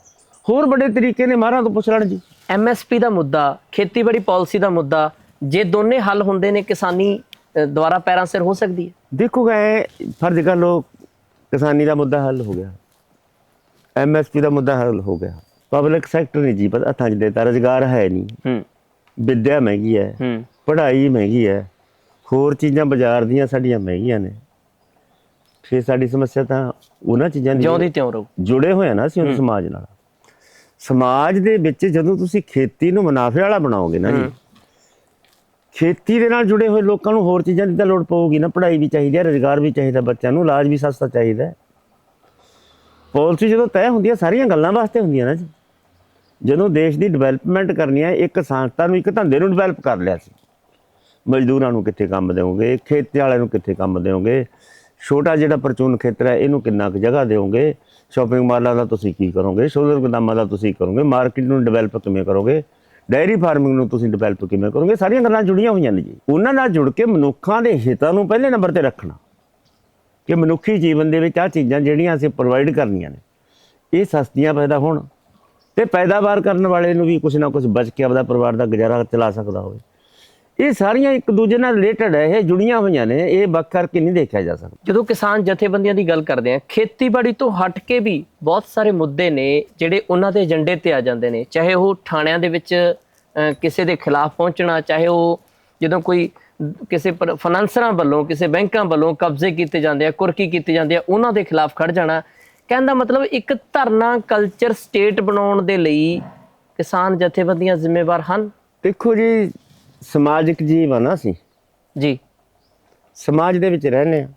ਹੋਰ ਬੜੇ ਤਰੀਕੇ ਨੇ ਮਾਰਾਂ ਤੋਂ ਪੁੱਛ ਲੈਣ ਜੀ। ਐਮਐਸਪੀ ਦਾ ਮੁੱਦਾ ਖੇਤੀਬਾੜੀ ਪਾਲਿਸੀ ਦਾ ਮੁੱਦਾ ਜੇ ਦੋਨੇ ਹੱਲ ਹੁੰਦੇ ਨੇ ਕਿਸਾਨੀ ਦੁਆਰਾ ਪੈਰਾਂ ਸਿਰ ਹੋ ਸਕਦੀ ਹੈ? ਦੇਖੋ ਗਏ ਫਰਜ਼ ਕਰ ਲੋ ਕਿਸਾਨੀ ਦਾ ਮੁੱਦਾ ਹੱਲ ਹੋ ਗਿਆ। ਐਮਐਸਪੀ ਦਾ ਮੁੱਦਾ ਹੱਲ ਹੋ ਗਿਆ। ਪਬਲਿਕ ਸੈਕਟਰ ਨਹੀਂ ਜੀ ਪਤਾ ਹੱਥਾਂ 'ਚ ਦੇਤਾ ਰੁਜ਼ਗਾਰ ਹੈ ਨਹੀਂ। ਹੂੰ। ਵਿੱਦਿਆ ਮਹਿੰਗੀ ਹੈ ਹੂੰ। ਪੜ੍ਹਾਈ ਮਹਿੰਗੀ ਹੈ ਹੋਰ ਚੀਜ਼ਾਂ ਬਾਜ਼ਾਰ ਦੀਆਂ ਸਾਡੀਆਂ ਮਹਿੰਗੀਆਂ ਨੇ। ਫਿਰ ਸਾਡੀ ਸਮੱਸਿਆ ਤਾਂ ਉਹਨਾਂ ਚੀਜ਼ਾਂ ਦੀ ਜਿਉਂ ਦੀ ਤਿਉਂ ਰਹੂ। ਜੁੜੇ ਹੋਏ ਆ ਨਾ ਅਸੀਂ ਉਸ ਸਮਾਜ ਨਾਲ। ਸਮਾਜ ਦੇ ਵਿੱਚ ਜਦੋਂ ਤੁਸੀਂ ਖੇਤੀ ਨੂੰ ਮੁਨਾਫੇ ਵਾਲਾ ਬਣਾਓਗੇ ਨਾ ਜੀ ਖੇਤੀ ਦੇ ਨਾਲ ਜੁੜੇ ਹੋਏ ਲੋਕਾਂ ਨੂੰ ਹੋਰ ਚੀਜ਼ਾਂ ਦੀ ਤਾਂ ਲੋੜ ਪਊਗੀ ਨਾ। ਪੜ੍ਹਾਈ ਵੀ ਚਾਹੀਦੀ ਹੈ ਰੋਜ਼ਗਾਰ ਵੀ ਚਾਹੀਦਾ ਬੱਚਿਆਂ ਨੂੰ ਇਲਾਜ ਵੀ ਸਸਤਾ ਚਾਹੀਦਾ ਪਾਲਿਸੀ ਜਦੋਂ ਤੈਅ ਹੁੰਦੀ ਹੈ ਸਾਰੀਆਂ ਗੱਲਾਂ ਵਾਸਤੇ ਹੁੰਦੀਆਂ ਨਾ ਜੀ। ਜਦੋਂ ਦੇਸ਼ ਦੀ ਡਿਵੈਲਪਮੈਂਟ ਕਰਨੀ ਹੈ, ਇੱਕ ਸੰਸਥਾ ਨੂੰ ਇੱਕ ਧੰਦੇ ਨੂੰ ਡਿਵੈਲਪ ਕਰ ਲਿਆ ਸੀ। ਮਜ਼ਦੂਰਾਂ ਨੂੰ ਕਿੱਥੇ ਕੰਮ ਦਿਓਗੇ? ਖੇਤੀ ਵਾਲਿਆਂ ਨੂੰ ਕਿੱਥੇ ਕੰਮ ਦਿਓਗੇ? ਛੋਟਾ ਜਿਹੜਾ ਪਰਚੂਨ ਖੇਤਰ ਹੈ, ਇਹਨੂੰ ਕਿੰਨਾ ਕੁ ਜਗ੍ਹਾ ਦਿਓਗੇ? ਸ਼ਾਪਿੰਗ ਮਾਲਾਂ ਦਾ ਤੁਸੀਂ ਕੀ ਕਰੋਗੇ? ਸ਼ੋਲਰ ਗੋਦਾਮਾਂ ਦਾ ਤੁਸੀਂ ਕਰੋਗੇ? ਮਾਰਕੀਟ ਨੂੰ ਡਿਵੈਲਪ ਕਿਵੇਂ ਕਰੋਗੇ? ਡਾਇਰੀ ਫਾਰਮਿੰਗ ਨੂੰ ਤੁਸੀਂ ਡਿਵੈਲਪ ਕਿਵੇਂ ਕਰੋਗੇ? ਸਾਰੀਆਂ ਗੱਲਾਂ ਜੁੜੀਆਂ ਹੋਈਆਂ ਨੇ ਜੀ। ਉਹਨਾਂ ਨਾਲ ਜੁੜ ਕੇ ਮਨੁੱਖਾਂ ਦੇ ਹਿੱਤਾਂ ਨੂੰ ਪਹਿਲੇ ਨੰਬਰ ਤੇ ਰੱਖਣਾ। ਕਿ ਮਨੁੱਖੀ ਜੀਵਨ ਦੇ ਵਿੱਚ ਆ ਚੀਜ਼ਾਂ ਜਿਹੜੀਆਂ ਅਸੀਂ ਪ੍ਰੋਵਾਈਡ ਕਰਨੀਆਂ ਨੇ, ਇਹ ਸਸਤੀਆਂ ਪੈਦਾ ਹੋਣ। ਤੇ ਪੈਦਾਵਾਰ ਕਰਨ ਵਾਲੇ ਨੂੰ ਵੀ ਕੁਝ ਨਾ ਕੁਝ ਬਚ ਕੇ ਆਪਦਾ ਪਰਿਵਾਰ ਦਾ ਗੁਜ਼ਾਰਾ ਚਲਾ ਸਕਦਾ ਹੋਵੇ। ਇਹ ਸਾਰੀਆਂ ਇੱਕ ਦੂਜੇ ਨਾਲ ਰਿਲੇਟਡ ਹੈ ਇਹ ਜੁੜੀਆਂ ਹੋਈਆਂ ਨੇ, ਇਹ ਵੱਖ ਕਰਕੇ ਨਹੀਂ ਦੇਖਿਆ ਜਾ ਸਕਦਾ। ਜਦੋਂ ਕਿਸਾਨ ਜਥੇਬੰਦੀਆਂ ਦੀ ਗੱਲ ਕਰਦੇ ਆ, ਖੇਤੀਬਾੜੀ ਤੋਂ ਹਟ ਕੇ ਵੀ ਬਹੁਤ ਸਾਰੇ ਮੁੱਦੇ ਨੇ ਜਿਹੜੇ ਉਹਨਾਂ ਦੇ ਏਜੰਡੇ ਤੇ ਆ ਜਾਂਦੇ ਨੇ। ਚਾਹੇ ਉਹ ਥਾਣਿਆਂ ਦੇ ਵਿੱਚ ਕਿਸੇ ਦੇ ਖਿਲਾਫ ਪਹੁੰਚਣਾ, ਚਾਹੇ ਉਹ ਜਦੋਂ ਕੋਈ ਕਿਸੇ ਪਰ- ਫਾਈਨਾਂਸਰਾਂ ਵੱਲੋਂ, ਕਿਸੇ ਬੈਂਕਾਂ ਵੱਲੋਂ ਕਬਜ਼ੇ ਕੀਤੇ ਜਾਂਦੇ ਆ, ਕੁਰਕੀ ਕੀਤੇ ਜਾਂਦੀ ਆ, ਉਹਨਾਂ ਦੇ ਖਿਲਾਫ ਖੜ ਜਾਣਾ ਕਹਿੰਦਾ ਮਤਲਬ ਇੱਕ ਧਰਨਾ ਕਲਚਰ ਸਟੇਟ ਬਣਾਉਣ ਦੇ ਲਈ ਕਿਸਾਨ ਜਥੇਬੰਦੀਆਂ ਜ਼ਿੰਮੇਵਾਰ ਹਨ। ਦੇਖੋ ਜੀ ਸਮਾਜਿਕ ਜੀਵ ਆ ਨਾ ਅਸੀਂ। ਜੀ। ਸਮਾਜ ਦੇ ਵਿੱਚ ਰਹਿੰਦੇ ਆ।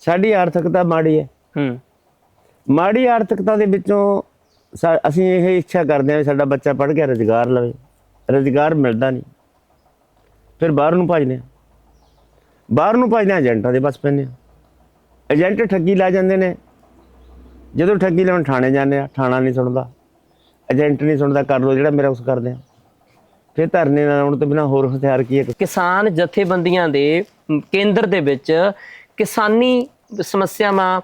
ਸਾਡੀ ਆਰਥਿਕਤਾ ਮਾੜੀ ਹੈ। ਹੂੰ। ਮਾੜੀ ਆਰਥਿਕਤਾ ਦੇ ਵਿੱਚੋਂ ਅਸੀਂ ਇਹ ਇੱਛਾ ਕਰਦੇ ਹਾਂ ਵੀ ਸਾਡਾ ਬੱਚਾ ਪੜ੍ਹ ਕੇ ਰੁਜ਼ਗਾਰ ਲਵੇ। ਰੁਜ਼ਗਾਰ ਮਿਲਦਾ ਨਹੀਂ। ਫਿਰ ਬਾਹਰ ਨੂੰ ਭੱਜਦੇ ਆ। ਬਾਹਰ ਨੂੰ ਭੱਜਦੇ ਆ ਏਜੰਟਾਂ ਦੇ ਬਸ ਪੈਂਦੇ ਆ। ਏਜੰਟ ਠੱਗੀ ਲਾ ਜਾਂਦੇ ਨੇ। ਜਦੋਂ ਠੱਗੀ ਲਾਉਣ ਥਾਣੇ ਜਾਂਦੇ ਆ ਥਾਣਾ ਨਹੀਂ ਸੁਣਦਾ। ਏਜੰਟ ਨਹੀਂ ਸੁਣਦਾ ਕਰ ਲੋ ਜਿਹੜਾ ਮੇਰਾ ਉਸ ਕਰਦੇ ਆ। ਫਿਰ ਧਰਨੇ ਨਾਲ ਆਉਣ ਤੋਂ ਬਿਨਾ ਹੋਰ ਹਥਿਆਰ ਕੀ ਹੈ? ਕਿਸਾਨ ਜਥੇਬੰਦੀਆਂ ਦੇ ਕੇਂਦਰ ਦੇ ਵਿੱਚ ਕਿਸਾਨੀ ਸਮੱਸਿਆਵਾਂ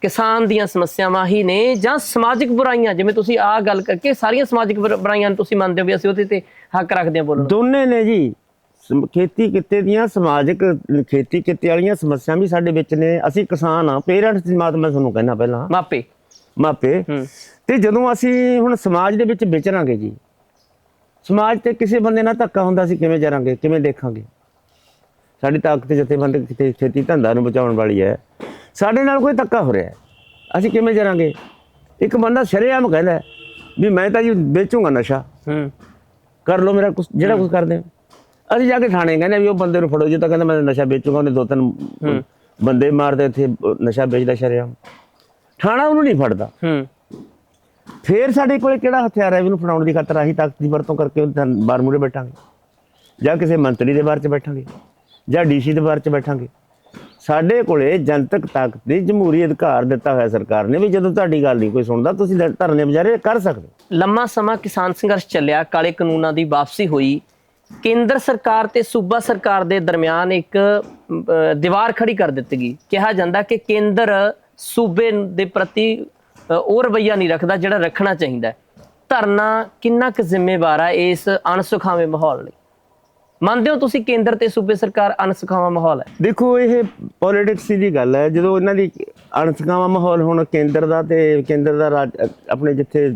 ਕਿਸਾਨ ਦੀਆਂ ਸਮੱਸਿਆਵਾਂ ਹੀ ਨੇ ਜਾਂ ਸਮਾਜਿਕ ਬੁਰਾਈਆਂ ਜਿਵੇਂ ਤੁਸੀਂ ਆਹ ਗੱਲ ਕਰਕੇ ਸਾਰੀਆਂ ਸਮਾਜਿਕ ਬੁਰਾ- ਬੁਰਾਈਆਂ ਨੂੰ ਤੁਸੀਂ ਮੰਨਦੇ ਹੋ ਵੀ ਅਸੀਂ ਉਹਦੇ ਤੇ ਹੱਕ ਰੱਖਦੇ ਹਾਂ ਬੋਲਣ। ਦੋਨੇ ਨੇ ਜੀ। ਖੇਤੀ ਕਿੱਤੇ ਦੀਆਂ ਸਮਾਜਿਕ ਖੇਤੀ ਕਿੱਤੇ ਵਾਲੀਆਂ ਸਮੱਸਿਆਵਾਂ ਵੀ ਸਾਡੇ ਵਿੱਚ ਨੇ। ਅਸੀਂ ਕਿਸਾਨ ਆ ਪੇਰੈਂਟਸ ਦੀ ਮਾਤ ਮੈਂ ਤੁਹਾਨੂੰ ਕਹਿਣਾ ਪਹਿਲਾਂ। ਮਾਪੇ। ਮਾਪੇ। ਤੇ ਜਦੋਂ ਅਸੀਂ ਹੁਣ ਸਮਾਜ ਦੇ ਵਿੱਚ ਵਿਚਰਾਂਗੇ ਜੀ ਸਮਾਜ ਤੇ ਕਿਸੇ ਬੰਦੇ ਨਾਲ ਧੱਕਾ ਹੁੰਦਾ ਸੀ ਕਿਵੇਂ ਜਰਾਂਗੇ ਕਿਵੇਂ ਦੇਖਾਂਗੇ? ਸਾਡੀ ਤਾਕਤ ਜਥੇਬੰਦ ਕਿਤੇ ਖੇਤੀ ਧੰਦਾ ਨੂੰ ਬਚਾਉਣ ਵਾਲੀ ਹੈ। ਸਾਡੇ ਨਾਲ ਕੋਈ ਧੱਕਾ ਹੋ ਰਿਹਾ ਹੈ। ਅਸੀਂ ਕਿਵੇਂ ਜਰਾਂਗੇ? ਇੱਕ ਬੰਦਾ ਸ਼ਰੇਆਮ ਕਹਿੰਦਾ ਵੀ ਮੈਂ ਤਾਂ ਜੀ ਵੇਚੂੰਗਾ ਨਸ਼ਾ। ਹੂੰ। ਕਰ ਲਓ ਮੇਰਾ ਕੁਛ ਜਿਹੜਾ ਕੁਝ ਕਰਦੇ ਹੋ। ਅਸੀਂ ਜਾ ਕੇ ਥਾਣੇ ਕਹਿੰਦੇ ਵੀ ਉਹ ਬੰਦੇ ਨੂੰ ਫੜੋ ਜੇ ਤਾਂ ਕਹਿੰਦਾ ਮੈਂ ਨਸ਼ਾ ਵੇਚੂਗਾ ਉਹਨੇ ਦੋ ਤਿੰਨ ਬੰਦੇ ਮਾਰਦੇ ਇੱਥੇ ਨਸ਼ਾ ਵੇਚਦਾ ਸ਼ਰੇਆਮ। ਥਾਣਾ ਉਹਨੂੰ ਨਹੀਂ ਫੜਦਾ। ਹੂੰ। ਫੇਰ ਸਾਡੇ ਕੋਲੇ ਕਿਹੜਾ ਹਥਿਆਰ ਹੈ ਵੀ ਉਹਨੂੰ ਫੜਾਉਣ ਦੀ ਖਾਤਰ ਆਹੀ ਤਾਕਤ ਦੀ ਵਰਤੋਂ ਕਰਕੇ ਬਾਰ ਮੂਹਰੇ ਬੈਠਾਂਗੇ। ਜਾਂ ਕਿਸੇ ਮੰਤਰੀ ਦੇ ਬਾਰ 'ਚ ਬੈਠਾਂਗੇ ਜਾਂ ਡੀਸੀ ਦੇ ਬਾਰ 'ਚ ਬੈਠਾਂਗੇ। ਸਾਡੇ ਕੋਲੇ ਜਨਤਕ ਤਾਕਤ ਦੀ ਜਮਹੂਰੀ ਅਧਿਕਾਰ ਦਿੱਤਾ ਹੋਇਆ ਸਰਕਾਰ ਨੇ ਵੀ ਜਦੋਂ ਤੁਹਾਡੀ ਗੱਲ ਨਹੀਂ ਕੋਈ ਸੁਣਦਾ ਤੁਸੀਂ ਧਰਨੇ ਬਜਾਰੇ ਕਰ ਸਕਦੇ ਹੋ। ਲੰਮਾ ਸਮਾਂ ਕਿਸਾਨ ਸੰਘਰਸ਼ ਚੱਲਿਆ ਕਾਲੇ ਕਾਨੂੰਨਾਂ ਦੀ ਵਾਪਸੀ ਹੋਈ। ਕੇਂਦਰ ਸਰਕਾਰ ਤੇ ਸੂਬਾ ਸਰਕਾਰ ਦੇ ਦਰਮਿਆਨ ਇੱਕ ਦੀਵਾਰ ਖੜੀ ਕਰ ਦਿੱਤੀ ਗਈ। ਕਿਹਾ ਜਾਂਦਾ ਕਿ ਕੇਂਦਰ ਸੂਬੇ ਦੇ ਪ੍ਰਤੀ ਉਹ ਰਵੱਈਆ ਨਹੀਂ ਰੱਖਦਾ ਜਿਹੜਾ ਰੱਖਣਾ ਚਾਹੀਦਾ ਧਰਨਾ ਕਿੰਨਾ ਕੁ ਜ਼ਿੰਮੇਵਾਰ ਹੈ ਇਸ ਅਣਸੁਖਾਵੇਂ ਮਾਹੌਲ ਲਈ? ਮੰਨਦੇ ਹੋ ਤੁਸੀਂ ਕੇਂਦਰ ਤੇ ਸੂਬੇ ਸਰਕਾਰ ਅਣਸੁਖਾਵਾਂ ਮਾਹੌਲ ਹੈ? ਦੇਖੋ, ਇਹ ਪੋਲਿਟਿਕਸ ਦੀ ਗੱਲ ਹੈ। ਜਦੋਂ ਇਹਨਾਂ ਦੀ ਅਣਸੁਖਾਵਾਂ ਮਾਹੌਲ ਹੁਣ ਕੇਂਦਰ ਦਾ ਤੇ ਕੇਂਦਰ ਦਾ ਰਾਜ ਆਪਣੇ ਜਿੱਥੇ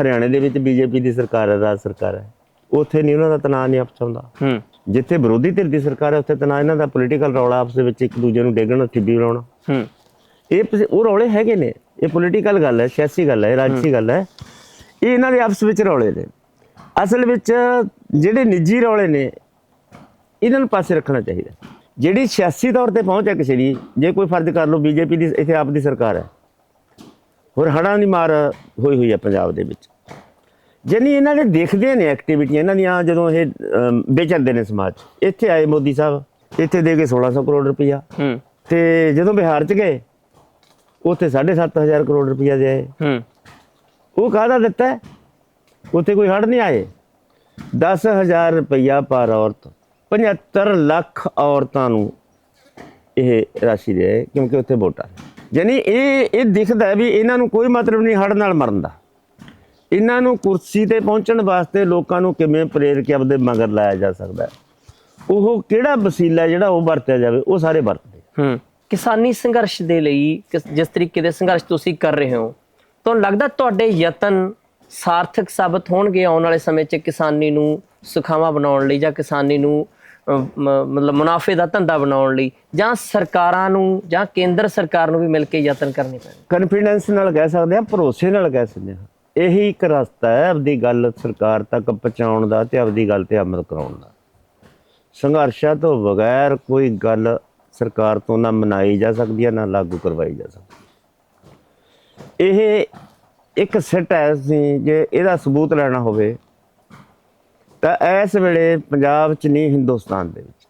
ਹਰਿਆਣੇ ਦੇ ਵਿੱਚ ਬੀਜੇਪੀ ਦੀ ਸਰਕਾਰ ਹੈ, ਰਾਜ ਸਰਕਾਰ ਹੈ। ਉੱਥੇ ਨਹੀਂ ਉਹਨਾਂ ਦਾ ਤਣਾਅ ਨਹੀਂ ਆਪਸ ਹੁੰਦਾ। ਹੂੰ। ਜਿੱਥੇ ਵਿਰੋਧੀ ਧਿਰ ਦੀ ਸਰਕਾਰ ਹੈ ਉੱਥੇ ਤਣਾਅ ਇਹਨਾਂ ਦਾ ਪੋਲੀਟੀਕਲ ਰੌਲਾ ਆਪਸ ਦੇ ਵਿੱਚ ਇੱਕ ਦੂਜੇ ਨੂੰ ਡੇਗਣ ਠਿੱਬੀ ਲਾਉਣਾ ਹੂੰ। ਇਹ ਉਹ ਰੌਲੇ ਹੈਗੇ ਨੇ। ਇਹ ਪੋਲੀਟੀਕਲ ਗੱਲ ਹੈ ਸਿਆਸੀ ਗੱਲ ਹੈ ਰਾਜਸੀ ਗੱਲ ਹੈ। ਇਹ ਇਹਨਾਂ ਦੇ ਆਪਸ ਵਿੱਚ ਰੌਲੇ ਨੇ। ਅਸਲ ਵਿੱਚ ਜਿਹੜੇ ਨਿੱਜੀ ਰੌਲੇ ਨੇ ਇਹਨਾਂ ਨੂੰ ਪਾਸੇ ਰੱਖਣਾ ਚਾਹੀਦਾ ਜਿਹੜੀ ਸਿਆਸੀ ਤੌਰ ਤੇ ਪਹੁੰਚ ਹੈ ਕਿਸੇ ਦੀ ਜੇ ਕੋਈ ਫਰਜ਼ ਕਰ ਲਓ ਬੀਜੇਪੀ ਦੀ ਇੱਥੇ ਆਪ ਦੀ ਸਰਕਾਰ ਹੈ। ਹੋਰ ਹੜ੍ਹਾਂ ਦੀ ਮਾਰ ਹੋਈ ਹੋਈ ਹੈ ਪੰਜਾਬ ਦੇ ਵਿੱਚ। ਜਾਨੀ ਇਹਨਾਂ ਦੇ ਦੇਖਦੇ ਨੇ ਐਕਟੀਵਿਟੀਆਂ ਇਹਨਾਂ ਦੀਆਂ ਜਦੋਂ ਇਹ ਅਮ, ਨੇ ਸਮਾਜ 'ਚ। ਇੱਥੇ ਆਏ ਮੋਦੀ ਸਾਹਿਬ ਇੱਥੇ ਦੇ ਕੇ 1600 ਕਰੋੜ ਰੁਪਈਆ ਹੂੰ ਤੇ ਜਦੋਂ ਬਿਹਾਰ ਚ ਗਏ ਉੱਥੇ 7.5000 ਕਰੋੜ ਰੁਪਇਆ ਦੇ ਆਏ ਹੂੰ ਉਹ ਕਾਹਦਾ ਦਿੱਤਾ ਹੈ? ਉੱਥੇ ਕੋਈ ਹੜ ਨਹੀਂ ਆਏ 10000 ਰੁਪਇਆ ਪਰ ਔਰਤ 75 ਲੱਖ ਔਰਤਾਂ ਨੂੰ ਇਹ ਰਾਸ਼ੀ ਦੇ ਆਏ ਕਿਉਂਕਿ ਉੱਥੇ ਵੋਟਾਂ ਨੇ। ਯਾਨੀ ਇਹ ਇਹ ਦਿਖਦਾ ਹੈ ਵੀ ਇਹਨਾਂ ਨੂੰ ਕੋਈ ਮਤਲਬ ਨਹੀਂ ਹੜ ਨਾਲ ਮਰਨ ਦਾ ਇਹਨਾਂ ਨੂੰ ਕੁਰਸੀ ਤੇ ਪਹੁੰਚਣ ਵਾਸਤੇ ਲੋਕਾਂ ਨੂੰ ਕਿਵੇਂ ਪ੍ਰੇਰ ਕੇ ਆਪਦੇ ਮਗਰ ਲਾਇਆ ਜਾ ਸਕਦਾ ਹੈ? ਉਹ ਕਿਹੜਾ ਵਸੀਲਾ ਜਿਹੜਾ ਉਹ ਵਰਤਿਆ ਜਾਵੇ? ਉਹ ਸਾਰੇ ਵਰਤਦੇ ਹੂੰ। ਕਿਸਾਨੀ ਸੰਘਰਸ਼ ਦੇ ਲਈ ਕਿਸ- ਜਿਸ ਤਰੀਕੇ ਦੇ ਸੰਘਰਸ਼ ਤੁਸੀਂ ਕਰ ਰਹੇ ਹੋ ਤੁਹਾਨੂੰ ਲੱਗਦਾ ਤੁਹਾਡੇ ਯਤਨ ਸਾਰਥਕ ਸਾਬਤ ਹੋਣਗੇ ਆਉਣ ਵਾਲੇ ਸਮੇਂ 'ਚ ਕਿਸਾਨੀ ਨੂੰ ਸੁਖਾਵਾਂ ਬਣਾਉਣ ਲਈ ਜਾਂ ਕਿਸਾਨੀ ਨੂੰ ਮਤਲਬ ਮੁਨਾਫੇ ਦਾ ਧੰਦਾ ਬਣਾਉਣ ਲਈ ਜਾਂ ਸਰਕਾਰਾਂ ਨੂੰ ਜਾਂ ਕੇਂਦਰ ਸਰਕਾਰ ਨੂੰ ਵੀ ਮਿਲ ਕੇ ਯਤਨ ਕਰਨੇ ਪੈਣ ਕਨਫੀਡੈਂਸ ਨਾਲ ਕਹਿ ਸਕਦੇ ਹਾਂ ਭਰੋਸੇ ਨਾਲ ਕਹਿ ਸਕਦੇ ਹਾਂ। ਇਹੀ ਇੱਕ ਰਸਤਾ ਹੈ ਆਪਦੀ ਗੱਲ ਸਰਕਾਰ ਤੱਕ ਪਹੁੰਚਾਉਣ ਦਾ ਤੇ ਆਪਦੀ ਗੱਲ ਤੇ ਅਮਲ ਕਰਾਉਣ ਦਾ। ਸੰਘਰਸ਼ਾਂ ਤੋਂ ਬਗੈਰ ਕੋਈ ਗੱਲ ਸਰਕਾਰ ਤੋਂ ਨਾ ਮਨਾਈ ਜਾ ਸਕਦੀ ਹੈ, ਨਾ ਲਾਗੂ ਕਰਵਾਈ ਜਾ ਸਕਦੀ। ਇਹ ਇੱਕ ਸਿੱਟ ਹੈ ਸੀ ਜੇ ਇਹਦਾ ਸਬੂਤ ਲੈਣਾ ਹੋਵੇ, ਤਾਂ ਇਸ ਵੇਲੇ ਪੰਜਾਬ 'ਚ ਨਹੀਂ, ਹਿੰਦੁਸਤਾਨ ਦੇ ਵਿੱਚ।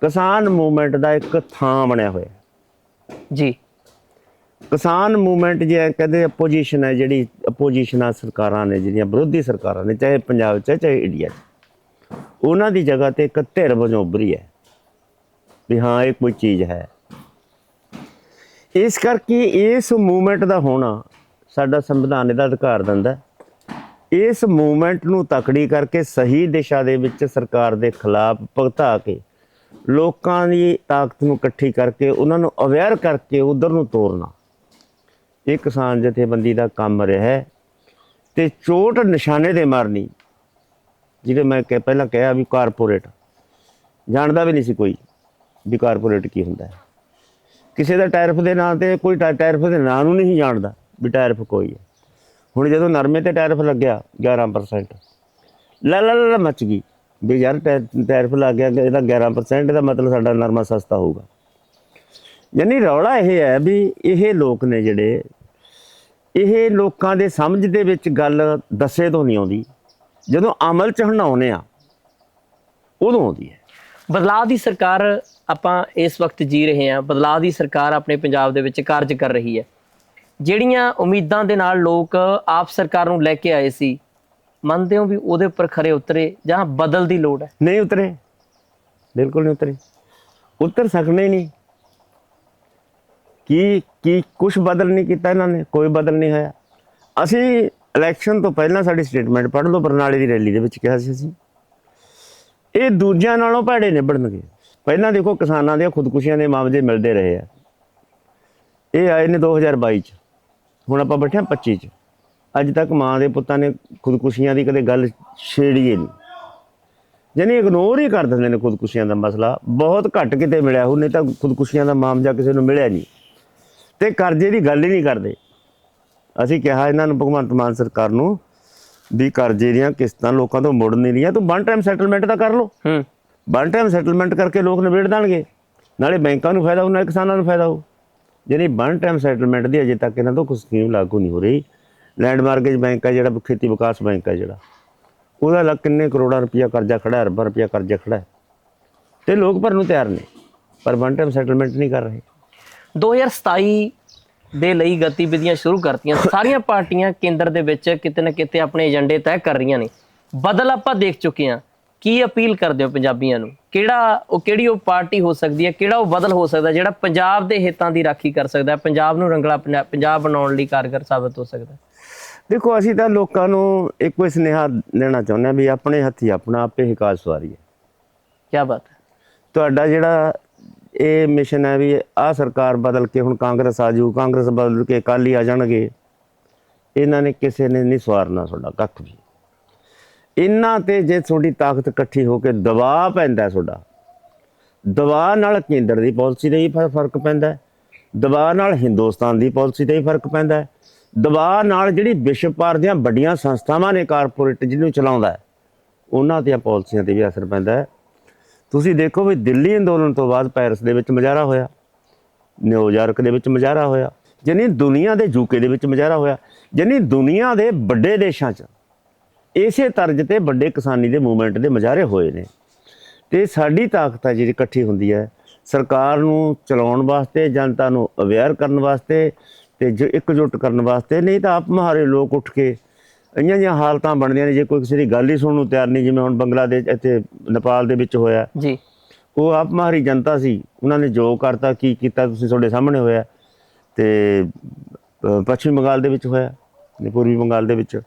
ਕਿਸਾਨ ਮੂਵਮੈਂਟ ਦਾ ਇੱਕ ਥਾਂ ਬਣਿਆ ਹੋਇਆ। ਜੀ। ਕਿਸਾਨ ਮੂਵਮੈਂਟ ਜੇ ਕਹਿੰਦੇ ਅਪੋਜੀਸ਼ਨ ਹੈ ਜਿਹੜੀ ਆਪੋਜੀਸ਼ਨਾਂ ਸਰਕਾਰਾਂ ਨੇ ਜਿਹੜੀਆਂ ਵਿਰੋਧੀ ਸਰਕਾਰਾਂ ਨੇ ਚਾਹੇ ਪੰਜਾਬ 'ਚ ਹੈ, ਚਾਹੇ ਇੰਡੀਆ 'ਚ। ਉਹਨਾਂ ਦੀ ਜਗ੍ਹਾ ਤੇ ਇੱਕ ਧਿਰ ਵਜੋਂ ਉੱਭਰੀ ਹੈ ਵੀ ਹਾਂ ਇਹ ਕੋਈ ਚੀਜ਼ ਹੈ। ਇਸ ਕਰਕੇ ਇਸ ਮੂਵਮੈਂਟ ਦਾ ਹੋਣਾ ਸਾਡਾ ਸੰਵਿਧਾਨ ਇਹਦਾ ਅਧਿਕਾਰ ਦਿੰਦਾ ਇਸ ਮੂਵਮੈਂਟ ਨੂੰ ਤਕੜੀ ਕਰਕੇ ਸਹੀ ਦਿਸ਼ਾ ਦੇ ਵਿੱਚ ਸਰਕਾਰ ਦੇ ਖਿਲਾਫ ਭਗਤਾ ਕੇ ਲੋਕਾਂ ਦੀ ਤਾਕਤ ਨੂੰ ਇਕੱਠੀ ਕਰਕੇ ਉਹਨਾਂ ਨੂੰ ਅਵੇਅਰ ਕਰਕੇ ਉਧਰ ਨੂੰ ਤੋਰਨਾ। ਇਹ ਕਿਸਾਨ ਜਥੇਬੰਦੀ ਦਾ ਕੰਮ ਰਿਹਾ ਹੈ ਤੇ ਚੋਟ ਨਿਸ਼ਾਨੇ ਤੇ ਮਾਰਨੀ, ਜਿਹਦੇ ਮੈਂ ਕਿ ਪਹਿਲਾਂ ਕਿਹਾ ਵੀ ਕਾਰਪੋਰੇਟ। ਜਾਣਦਾ ਵੀ ਨਹੀਂ ਸੀ ਕੋਈ ਵੀ ਕਾਰਪੋਰੇਟ ਕੀ ਹੁੰਦਾ ਹੈ। ਕਿਸੇ ਦਾ ਟੈਰਿਫ ਦੇ ਨਾਂ ਤੇ ਕੋਈ ਟੈ- ਟੈਰਿਫ ਦੇ ਨਾਂ ਨੂੰ ਨਹੀਂ ਜਾਣਦਾ ਵੀ ਟੈਰਿਫ ਕੋਈ ਹੈ। ਹੁਣ ਜਦੋਂ ਨਰਮੇ ਤੇ ਟੈਰਿਫ ਲੱਗਿਆ 11% ਲਾ ਲਾ ਲਾ ਲਾ ਗਈ ਵੀ ਯਾਰ ਟੈ- ਟੈਰਿਫ ਲੱਗ ਗਿਆ, ਇਹਦਾ 11% ਦਾ ਮਤਲਬ ਸਾਡਾ ਨਰਮਾ ਸਸਤਾ ਹੋਊਗਾ। ਯਾਨੀ ਰੌਲਾ ਇਹ ਹੈ ਵੀ ਇਹ ਲੋਕ ਨੇ ਜਿਹੜੇ ਇਹ ਲੋਕਾਂ ਦੇ ਸਮਝ ਦੇ ਵਿੱਚ ਗੱਲ ਦੱਸੇ ਤੋਂ ਨਹੀਂ ਆਉਂਦੀ। ਜਦੋਂ ਅਮਲ ਚ ਹੰਡਾਉਨੇ ਆ ਉਦੋਂ ਆਉਂਦੀ ਹੈ। ਬਦਲਾਅ ਦੀ ਸਰਕਾਰ ਆਪਾਂ ਇਸ ਵਕਤ ਜੀ ਰਹੇ ਹਾਂ। ਬਦਲਾਅ ਦੀ ਸਰਕਾਰ ਆਪਣੇ ਪੰਜਾਬ ਦੇ ਵਿੱਚ ਕਾਰਜ ਕਰ ਰਹੀ ਹੈ। ਜਿਹੜੀਆਂ ਉਮੀਦਾਂ ਦੇ ਨਾਲ ਲੋਕ ਆਪ ਸਰਕਾਰ ਨੂੰ ਲੈ ਕੇ ਆਏ ਸੀ ਮੰਨਦੇ ਹੋ ਵੀ ਉਹਦੇ ਉੱਪਰ ਖਰੇ ਉਤਰੇ ਜਾਂ ਬਦਲ ਦੀ ਲੋੜ ਹੈ? ਨਹੀਂ ਉਤਰੇ। ਬਿਲਕੁਲ ਨਹੀਂ ਉਤਰੇ। ਉਤਰ ਸਕਣੇ ਨਹੀਂ। ਕੀ ਕੀ ਕੁਝ ਬਦਲ ਨਹੀਂ ਕੀਤਾ ਇਹਨਾਂ ਨੇ, ਕੋਈ ਬਦਲ ਨਹੀਂ ਹੋਇਆ। ਅਸੀਂ ਇਲੈਕਸ਼ਨ ਤੋਂ ਪਹਿਲਾਂ ਸਾਡੀ ਸਟੇਟਮੈਂਟ ਪੜ੍ਹ ਲਓ, ਬਰਨਾਲੇ ਦੀ ਰੈਲੀ ਦੇ ਵਿੱਚ ਕਿਹਾ ਸੀ ਅਸੀਂ। ਇਹ ਦੂਜਿਆਂ ਨਾਲੋਂ ਭੈੜੇ ਨਿਬੜਨਗੇ। ਪਹਿਲਾਂ ਦੇਖੋ, ਕਿਸਾਨਾਂ ਦੀਆਂ ਖੁਦਕੁਸ਼ੀਆਂ ਦੇ ਮਾਮਲੇ ਮਿਲਦੇ ਰਹੇ ਆ। ਇਹ ਆਏ ਨੇ 2022 ਚ। ਹੁਣ ਆਪਾਂ ਬੈਠੇ ਹਾਂ 25 ਚ। ਅੱਜ ਤੱਕ ਮਾਂ ਦੇ ਪੁੱਤਾਂ ਨੇ ਖੁਦਕੁਸ਼ੀਆਂ ਦੀ ਕਦੇ ਗੱਲ ਛੇੜੀ ਹੀ ਨਹੀਂ। ਜਾਨੀ ਇਗਨੋਰ ਹੀ ਕਰ ਦਿੰਦੇ ਨੇ ਖੁਦਕੁਸ਼ੀਆਂ ਦਾ ਮਸਲਾ। ਬਹੁਤ ਘੱਟ ਕਿਤੇ ਮਿਲਿਆ ਉਹਨੇ ਤਾਂ ਖੁਦਕੁਸ਼ੀਆਂ ਦਾ ਮਾਮਲਾ ਕਿਸੇ ਨੂੰ ਮਿਲਿਆ ਨਹੀਂ। ਤੇ ਕਰਜ਼ੇ ਦੀ ਗੱਲ ਹੀ ਨਹੀਂ ਕਰਦੇ। ਅਸੀਂ ਕਿਹਾ ਇਹਨਾਂ ਨੂੰ ਭਗਵੰਤ ਮਾਨ ਸਰਕਾਰ ਨੂੰ ਵੀ ਕਰਜ਼ੇ ਦੀਆਂ ਕਿਸ਼ਤਾਂ ਲੋਕਾਂ ਤੋਂ ਮੁੜ ਨਹੀਂ ਰਹੀਆਂ ਤੂੰ ਵਨ ਟਾਈਮ ਸੈਟਲਮੈਂਟ ਤਾਂ ਕਰ ਲਓ। ਹੂੰ। ਵਨ ਟਾਈਮ ਸੈਟਲਮੈਂਟ ਕਰਕੇ ਲੋਕ ਨਿਬੇੜ ਦੇਣਗੇ। ਨਾਲੇ ਬੈਂਕਾਂ ਨੂੰ ਫਾਇਦਾ ਹੋਊ ਨਾਲੇ ਕਿਸਾਨਾਂ ਨੂੰ ਫਾਇਦਾ ਹੋਊ। ਜਿਹੜੀ ਵਨ ਟਾਈਮ ਸੈਟਲਮੈਂਟ ਦੀ ਅਜੇ ਤੱਕ ਇਹਨਾਂ ਤੋਂ ਕੋਈ ਸਕੀਮ ਲਾਗੂ ਨਹੀਂ ਹੋ ਰਹੀ। ਲੈਂਡ ਮਾਰਗੇਜ ਬੈਂਕ ਹੈ ਜਿਹੜਾ ਖੇਤੀ ਵਿਕਾਸ ਬੈਂਕ ਹੈ ਜਿਹੜਾ। ਉਹਦਾ ਲੱਗ ਕਿੰਨੇ ਕਰੋੜਾਂ ਰੁਪਇਆ ਕਰਜ਼ਾ ਖੜਾ ਹੈ ਅਰਬਾਂ ਰੁਪਇਆ ਕਰਜ਼ਾ ਖੜਾ। ਹੈ ਤੇ ਲੋਕ ਭਰਨ ਨੂੰ ਤਿਆਰ ਨੇ ਪਰ ਵਨ ਟਾਈਮ ਸੈਟਲਮੈਂਟ ਨਹੀਂ ਕਰ ਰਹੇ। 2027 ਦੇ ਲਈ ਗਤੀਵਿਧੀਆਂ ਸ਼ੁਰੂ ਕਰਤੀਆਂ। ਸਾਰੀਆਂ ਪਾਰਟੀਆਂ ਕੇਂਦਰ ਦੇ ਵਿੱਚ ਕਿਤੇ ਨਾ ਕਿਤੇ ਆਪਣੇ ਏਜੰਡੇ ਤੈਅ ਕਰ ਰਹੀਆਂ ਨੇ। ਬਦਲ ਆਪਾਂ ਦੇਖ ਚੁੱਕੇ ਹਾਂ। ਕੀ ਅਪੀਲ ਕਰਦੇ ਹੋ ਪੰਜਾਬੀਆਂ ਨੂੰ? ਕਿਹੜਾ ਉਹ ਕਿਹੜੀ ਉਹ ਪਾਰਟੀ ਹੋ ਸਕਦੀ ਹੈ? ਕਿਹੜਾ ਉਹ ਬਦਲ ਹੋ ਸਕਦਾ ਜਿਹੜਾ ਪੰਜਾਬ ਦੇ ਹਿੱਤਾਂ ਦੀ ਰਾਖੀ ਕਰ ਸਕਦਾ ਹੈ, ਪੰਜਾਬ ਨੂੰ ਰੰਗਲਾ ਪੰਜਾ- ਪੰਜਾਬ ਬਣਾਉਣ ਲਈ ਕਾਰਗਰ ਸਾਬਤ ਹੋ ਸਕਦਾ ਹੈ? ਦੇਖੋ ਅਸੀਂ ਤਾਂ ਲੋਕਾਂ ਨੂੰ ਇੱਕੋ ਹੀ ਸੁਨੇਹਾ ਦੇਣਾ ਚਾਹੁੰਦੇ ਹਾਂ ਵੀ ਆਪਣੇ ਹੱਥੀ ਆਪਣਾ ਆਪੇ ਹੀ ਕਾਜ ਸਵਾਰੀਏ। ਕਿਆ ਬਾਤ ਹੈ। ਤੁਹਾਡਾ ਜਿਹੜਾ ਇਹ ਮਿਸ਼ਨ ਹੈ ਵੀ ਆਹ ਸਰਕਾਰ ਬਦਲ ਕੇ ਹੁਣ ਕਾਂਗਰਸ ਆ ਜੂ ਕਾਂਗਰਸ ਬਦਲ ਕੇ ਅਕਾਲੀ ਆ ਜਾਣਗੇ। ਇਹਨਾਂ ਨੇ ਕਿਸੇ ਨੇ ਨਹੀਂ ਸਵਾਰਨਾ ਤੁਹਾਡਾ ਕੱਖ ਵੀ। ਇਹਨਾਂ ਤੇ ਜੇ ਤੁਹਾਡੀ ਤਾਕਤ ਇਕੱਠੀ ਹੋ ਕੇ ਦਬਾਅ ਪੈਂਦਾ ਤੁਹਾਡਾ, ਦਬਾਅ ਨਾਲ ਕੇਂਦਰ ਦੀ ਪਾਲਿਸੀ ਤੇ ਹੀ ਫ਼ਰਕ ਪੈਂਦਾ ਦਬਾਅ ਨਾਲ ਹਿੰਦੁਸਤਾਨ ਦੀ ਪਾਲਿਸੀ ਤੇ ਹੀ ਫ਼ਰਕ ਪੈਂਦਾ ਦਬਾਅ ਨਾਲ ਜਿਹੜੀ ਵਿਸ਼ਵ ਭਰ ਦੀਆਂ ਵੱਡੀਆਂ ਸੰਸਥਾਵਾਂ ਨੇ ਕਾਰਪੋਰੇਟ ਜਿਹਨੂੰ ਚਲਾਉਂਦਾ ਉਹਨਾਂ ਦੀਆਂ ਪਾਲਿਸੀਆਂ ਤੇ ਵੀ ਅਸਰ ਪੈਂਦਾ ਤੁਸੀਂ ਦੇਖੋ ਵੀ ਦਿੱਲੀ ਅੰਦੋਲਨ ਤੋਂ ਬਾਅਦ ਪੈਰਿਸ ਦੇ ਵਿੱਚ ਮੁਜ਼ਾਹਰਾ ਹੋਇਆ, ਨਿਊਯਾਰਕ ਦੇ ਵਿੱਚ ਮੁਜ਼ਾਹਰਾ ਹੋਇਆ ਜਾਨੀ ਦੁਨੀਆ ਦੇ ਯੂਕੇ ਦੇ ਵਿੱਚ ਮੁਜ਼ਾਹਰਾ ਹੋਇਆ ਜਾਨੀ ਦੁਨੀਆ ਦੇ ਵੱਡੇ ਦੇਸ਼ਾਂ 'ਚ ਇਸੇ ਤਰਜ਼ ਤੇ ਵੱਡੇ ਕਿਸਾਨੀ ਦੇ ਮੂਵਮੈਂਟ ਦੇ ਮੁਜ਼ਾਹਰੇ ਹੋਏ ਨੇ। ਤੇ ਸਾਡੀ ਤਾਕਤ ਹੈ ਜਿਹੜੀ ਇਕੱਠੀ ਹੁੰਦੀ ਹੈ, ਸਰਕਾਰ ਨੂੰ ਚਲਾਉਣ ਵਾਸਤੇ, ਜਨਤਾ ਨੂੰ ਅਵੇਅਰ ਕਰਨ ਵਾਸਤੇ ਤੇ ਜੋ ਇਕਜੁੱਟ ਕਰਨ ਵਾਸਤੇ, ਨਹੀਂ ਤਾਂ ਆਪ ਮਹਾਰੇ ਲੋਕ ਉੱਠ ਕੇ ਇੰਨੀਆਂ ਜਿਹੀਆਂ ਹਾਲਤਾਂ ਬਣਦੀਆਂ ਨੇ ਜੇ ਕੋਈ ਕਿਸੇ ਦੀ ਗੱਲ ਹੀ ਸੁਣਨ ਨੂੰ ਤਿਆਰ ਨਹੀਂ ਜਿਵੇਂ ਹੁਣ ਬੰਗਲਾਦੇਸ਼ ਇੱਥੇ ਨੇਪਾਲ ਦੇ ਵਿੱਚ ਹੋਇਆ। ਜੀ। ਉਹ ਆਪ ਮਾਰੀ ਜਨਤਾ ਸੀ ਉਹਨਾਂ ਨੇ ਜੋ ਕਰਤਾ ਕੀ ਕੀਤਾ ਤੁਸੀਂ ਤੁਹਾਡੇ ਸਾਹਮਣੇ ਹੋਇਆ। ਤੇ ਪੱਛਮੀ ਬੰਗਾਲ ਦੇ ਵਿੱਚ ਹੋਇਆ ਨੇ ਪੂਰਬੀ ਬੰਗਾਲ ਦੇ ਵਿੱਚ।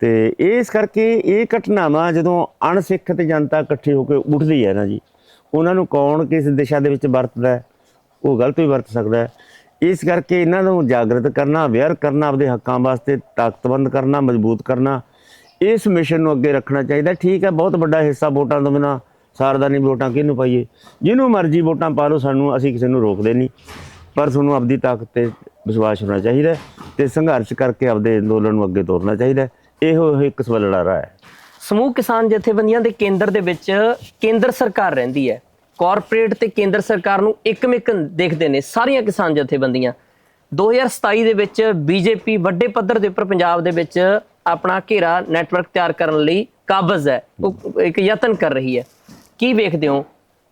ਤੇ ਇਸ ਕਰਕੇ ਇਹ ਘਟਨਾਵਾਂ ਜਦੋਂ ਅਣਸਿੱਖ ਤੇ ਜਨਤਾ ਇਕੱਠੀ ਹੋ ਕੇ ਉੱਠਦੀ ਹੈ ਨਾ ਜੀ ਉਹਨਾਂ ਨੂੰ ਕੌਣ ਕਿਸ ਦਿਸ਼ਾ ਦੇ ਵਿੱਚ ਵਰਤਦਾ ਉਹ ਗਲਤ ਵੀ ਵਰਤ ਸਕਦਾ ਹੈ। ਇਸ ਕਰਕੇ ਇਹਨਾਂ ਨੂੰ ਜਾਗਰਤ ਕਰਨਾ ਅਵੇਅਰ ਕਰਨਾ, ਆਪਦੇ ਹੱਕਾਂ ਵਾਸਤੇ ਤਾਕਤਵੰਦ ਕਰਨਾ, ਮਜ਼ਬੂਤ ਕਰਨਾ, ਇਸ ਮਿਸ਼ਨ ਨੂੰ ਅੱਗੇ ਰੱਖਣਾ ਚਾਹੀਦਾ। ਠੀਕ ਹੈ, ਬਹੁਤ ਵੱਡਾ ਹਿੱਸਾ ਵੋਟਾਂ ਤੋਂ ਬਿਨਾ ਸਾਰਦਾ ਨਹੀਂ ਵੋਟਾਂ ਕਿਹਨੂੰ ਪਾਈਏ? ਜਿਹਨੂੰ ਮਰਜ਼ੀ ਵੋਟਾਂ ਪਾ ਲਓ, ਸਾਨੂੰ ਅਸੀਂ ਕਿਸੇ ਨੂੰ ਰੋਕਦੇ ਨਹੀਂ। ਪਰ ਤੁਹਾਨੂੰ ਆਪਦੀ ਤਾਕਤ ਤੇ ਵਿਸ਼ਵਾਸ ਹੋਣਾ ਚਾਹੀਦਾ ਹੈ ਤੇ ਸੰਘਰਸ਼ ਕਰਕੇ ਆਪਦੇ ਅੰਦੋਲਨ ਨੂੰ ਅੱਗੇ ਤੋਰਨਾ ਚਾਹੀਦਾ। ਇਹੋ ਇੱਕ ਸਵਲੜਾ ਰਾਹ ਹੈ। ਸਮੂਹ ਕਿਸਾਨ ਜਥੇਬੰਦੀਆਂ ਦੇ ਕੇਂਦਰ ਦੇ ਵਿੱਚ ਕੇਂਦਰ ਸਰਕਾਰ ਰਹਿੰਦੀ ਹੈ। ਕਾਰਪੋਰੇਟ ਤੇ ਕੇਂਦਰ ਸਰਕਾਰ ਨੂੰ ਇੱਕਮਿਕ ਦੇਖਦੇ ਨੇ ਸਾਰੀਆਂ ਕਿਸਾਨ ਜਥੇਬੰਦੀਆਂ। 2027 ਦੇ ਵਿੱਚ ਬੀਜੇਪੀ ਵੱਡੇ ਪੱਧਰ ਦੇ ਉੱਪਰ ਪੰਜਾਬ ਦੇ ਵਿੱਚ ਆਪਣਾ ਘੇਰਾ ਨੈਟਵਰਕ ਤਿਆਰ ਕਰਨ ਲਈ ਕਾਬਜ਼ ਹੈ। ਉਹ ਇੱਕ ਯਤਨ ਕਰ ਰਹੀ ਹੈ। ਕੀ ਵੇਖਦੇ ਹੋ?